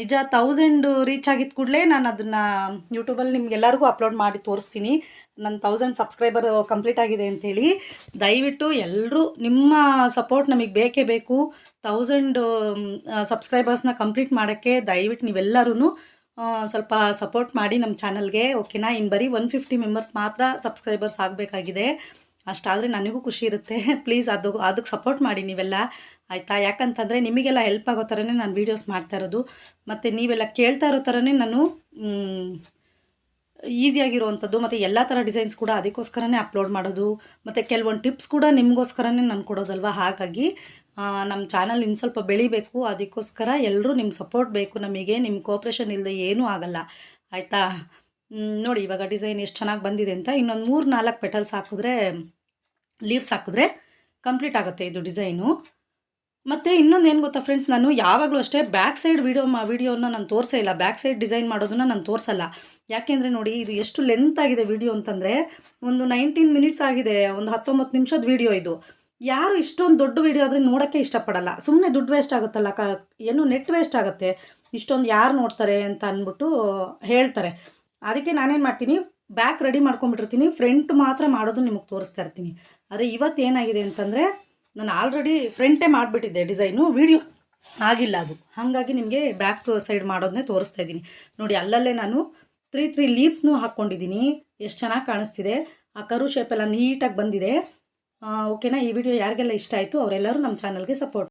ನಿಜ ತೌಸಂಡ್ ರೀಚ್ ಆಗಿದ್ದ ಕೂಡಲೇ ನಾನು ಅದನ್ನು ಯೂಟ್ಯೂಬಲ್ಲಿ ನಿಮ್ಗೆಲ್ಲರಿಗೂ ಅಪ್ಲೋಡ್ ಮಾಡಿ ತೋರಿಸ್ತೀನಿ. ನನ್ನ ತೌಸಂಡ್ ಸಬ್ಸ್ಕ್ರೈಬರ್ ಕಂಪ್ಲೀಟ್ ಆಗಿದೆ ಅಂಥೇಳಿ ದಯವಿಟ್ಟು ಎಲ್ಲರೂ ನಿಮ್ಮ ಸಪೋರ್ಟ್ ನಮಗೆ ಬೇಕೇ ಬೇಕು. ತೌಸಂಡ್ ಸಬ್ಸ್ಕ್ರೈಬರ್ಸ್ನ ಕಂಪ್ಲೀಟ್ ಮಾಡೋಕ್ಕೆ ದಯವಿಟ್ಟು ನೀವೆಲ್ಲರೂ ಸ್ವಲ್ಪ ಸಪೋರ್ಟ್ ಮಾಡಿ ನಮ್ಮ ಚಾನಲ್ಗೆ ಓಕೆನಾ ಇನ್ನು ಬರೀ ಒನ್ ಫಿಫ್ಟಿ ಮೆಂಬರ್ಸ್ ಮಾತ್ರ ಸಬ್ಸ್ಕ್ರೈಬರ್ಸ್ ಆಗಬೇಕಾಗಿದೆ. ಅಷ್ಟಾದರೆ ನನಗೂ ಖುಷಿ ಇರುತ್ತೆ. ಪ್ಲೀಸ್ ಅದು, ಅದಕ್ಕೆ ಸಪೋರ್ಟ್ ಮಾಡಿ ನೀವೆಲ್ಲ. ಆಯಿತಾ? ಯಾಕಂತಂದರೆ ನಿಮಗೆಲ್ಲ ಹೆಲ್ಪ್ ಆಗೋ ಥರನೇ ನಾನು ವೀಡಿಯೋಸ್ ಮಾಡ್ತಾ ಇರೋದು. ಮತ್ತು ನೀವೆಲ್ಲ ಕೇಳ್ತಾ ಇರೋ ಥರನೇ ನಾನು ಈಸಿಯಾಗಿರುವಂಥದ್ದು ಮತ್ತು ಎಲ್ಲ ಥರ ಡಿಸೈನ್ಸ್ ಕೂಡ ಅದಕ್ಕೋಸ್ಕರನೇ ಅಪ್ಲೋಡ್ ಮಾಡೋದು. ಮತ್ತು ಕೆಲವೊಂದು ಟಿಪ್ಸ್ ಕೂಡ ನಿಮಗೋಸ್ಕರನೇ ನಾನು ಕೊಡೋದಲ್ವ? ಹಾಗಾಗಿ ನಮ್ಮ ಚಾನಲ್ ಇನ್ನು ಸ್ವಲ್ಪ ಬೆಳಿಬೇಕು. ಅದಕ್ಕೋಸ್ಕರ ಎಲ್ಲರೂ ನಿಮ್ಮ ಸಪೋರ್ಟ್ ಬೇಕು. ನಮಗೆ ನಿಮ್ಮ ಕೋಪ್ರೇಷನ್ ಇಲ್ಲದೆ ಏನೂ ಆಗಲ್ಲ. ಆಯಿತಾ? ನೋಡಿ ಇವಾಗ ಡಿಸೈನ್ ಎಷ್ಟು ಚೆನ್ನಾಗಿ ಬಂದಿದೆ ಅಂತ. ಇನ್ನೊಂದು ಮೂರು ನಾಲ್ಕು ಪೆಟಲ್ಸ್ ಹಾಕಿದ್ರೆ ಲೀವ್ಸ್ ಹಾಕಿದ್ರೆ ಕಂಪ್ಲೀಟ್ ಆಗುತ್ತೆ ಇದು ಡಿಸೈನು ಮತ್ತು ಇನ್ನೊಂದು ಏನು ಗೊತ್ತಾ ಫ್ರೆಂಡ್ಸ್ ನಾನು ಯಾವಾಗಲೂ ಅಷ್ಟೇ ಬ್ಯಾಕ್ ಸೈಡ್ ವೀಡಿಯೋ ಮಾ ವೀಡಿಯೋನ ನಾನು ತೋರಿಸೇ ಇಲ್ಲ. ಬ್ಯಾಕ್ ಸೈಡ್ ಡಿಸೈನ್ ಮಾಡೋದನ್ನ ನಾನು ತೋರಿಸಲ್ಲ. ಯಾಕೆಂದರೆ ನೋಡಿ, ಇದು ಎಷ್ಟು ಲೆಂತ್ ಆಗಿದೆ ವೀಡಿಯೋ ಅಂತಂದರೆ ಒಂದು ನೈನ್ಟೀನ್ ಮಿನಿಟ್ಸ್ ಆಗಿದೆ, ಒಂದು ಹತ್ತೊಂಬತ್ತು ನಿಮಿಷದ ವೀಡಿಯೋ ಇದು. ಯಾರು ಇಷ್ಟೊಂದು ದೊಡ್ಡ ವಿಡಿಯೋ ಆದರೆ ನೋಡೋಕ್ಕೆ ಇಷ್ಟಪಡಲ್ಲ. ಸುಮ್ಮನೆ ದುಡ್ಡು ವೇಸ್ಟ್ ಆಗುತ್ತಲ್ಲ, ಕ, ಏನು ನೆಟ್ ವೇಸ್ಟ್ ಆಗುತ್ತೆ. ಇಷ್ಟೊಂದು ಯಾರು ನೋಡ್ತಾರೆ ಅಂತ ಅಂದ್ಬಿಟ್ಟು ಹೇಳ್ತಾರೆ. ಅದಕ್ಕೆ ನಾನೇನು ಮಾಡ್ತೀನಿ ಬ್ಯಾಕ್ ರೆಡಿ ಮಾಡ್ಕೊಂಬಿಟ್ಟಿರ್ತೀನಿ ಫ್ರಂಟ್ ಮಾತ್ರ ಮಾಡೋದು ನಿಮಗೆ ತೋರಿಸ್ತಾ ಇರ್ತೀನಿ. ಆದರೆ ಇವತ್ತು ಏನಾಗಿದೆ ಅಂತಂದರೆ ನಾನು ಆಲ್ರೆಡಿ ಫ್ರಂಟೇ ಮಾಡಿಬಿಟ್ಟಿದ್ದೆ ಡಿಸೈನು. ವೀಡಿಯೋ ಆಗಿಲ್ಲ ಅದು. ಹಾಗಾಗಿ ನಿಮಗೆ ಬ್ಯಾಕ್ ಸೈಡ್ ಮಾಡೋದನ್ನೇ ತೋರಿಸ್ತಾ ಇದ್ದೀನಿ. ನೋಡಿ, ಅಲ್ಲಲ್ಲೇ ನಾನು ತ್ರೀ ತ್ರೀ ಲೀವ್ಸ್ನೂ ಹಾಕ್ಕೊಂಡಿದ್ದೀನಿ. ಎಷ್ಟು ಚೆನ್ನಾಗಿ ಕಾಣಿಸ್ತಿದೆ. ಆ ಕರು ಶೇಪೆಲ್ಲ ನೀಟಾಗಿ ಬಂದಿದೆ. ಓಕೆನಾ ಈ ವಿಡಿಯೋ ಯಾರಿಗೆಲ್ಲ ಇಷ್ಟ ಆಯಿತು, ಅವರೆಲ್ಲರೂ ನಮ್ಮ ಚಾನಲ್ಗೆ ಸಪೋರ್ಟ್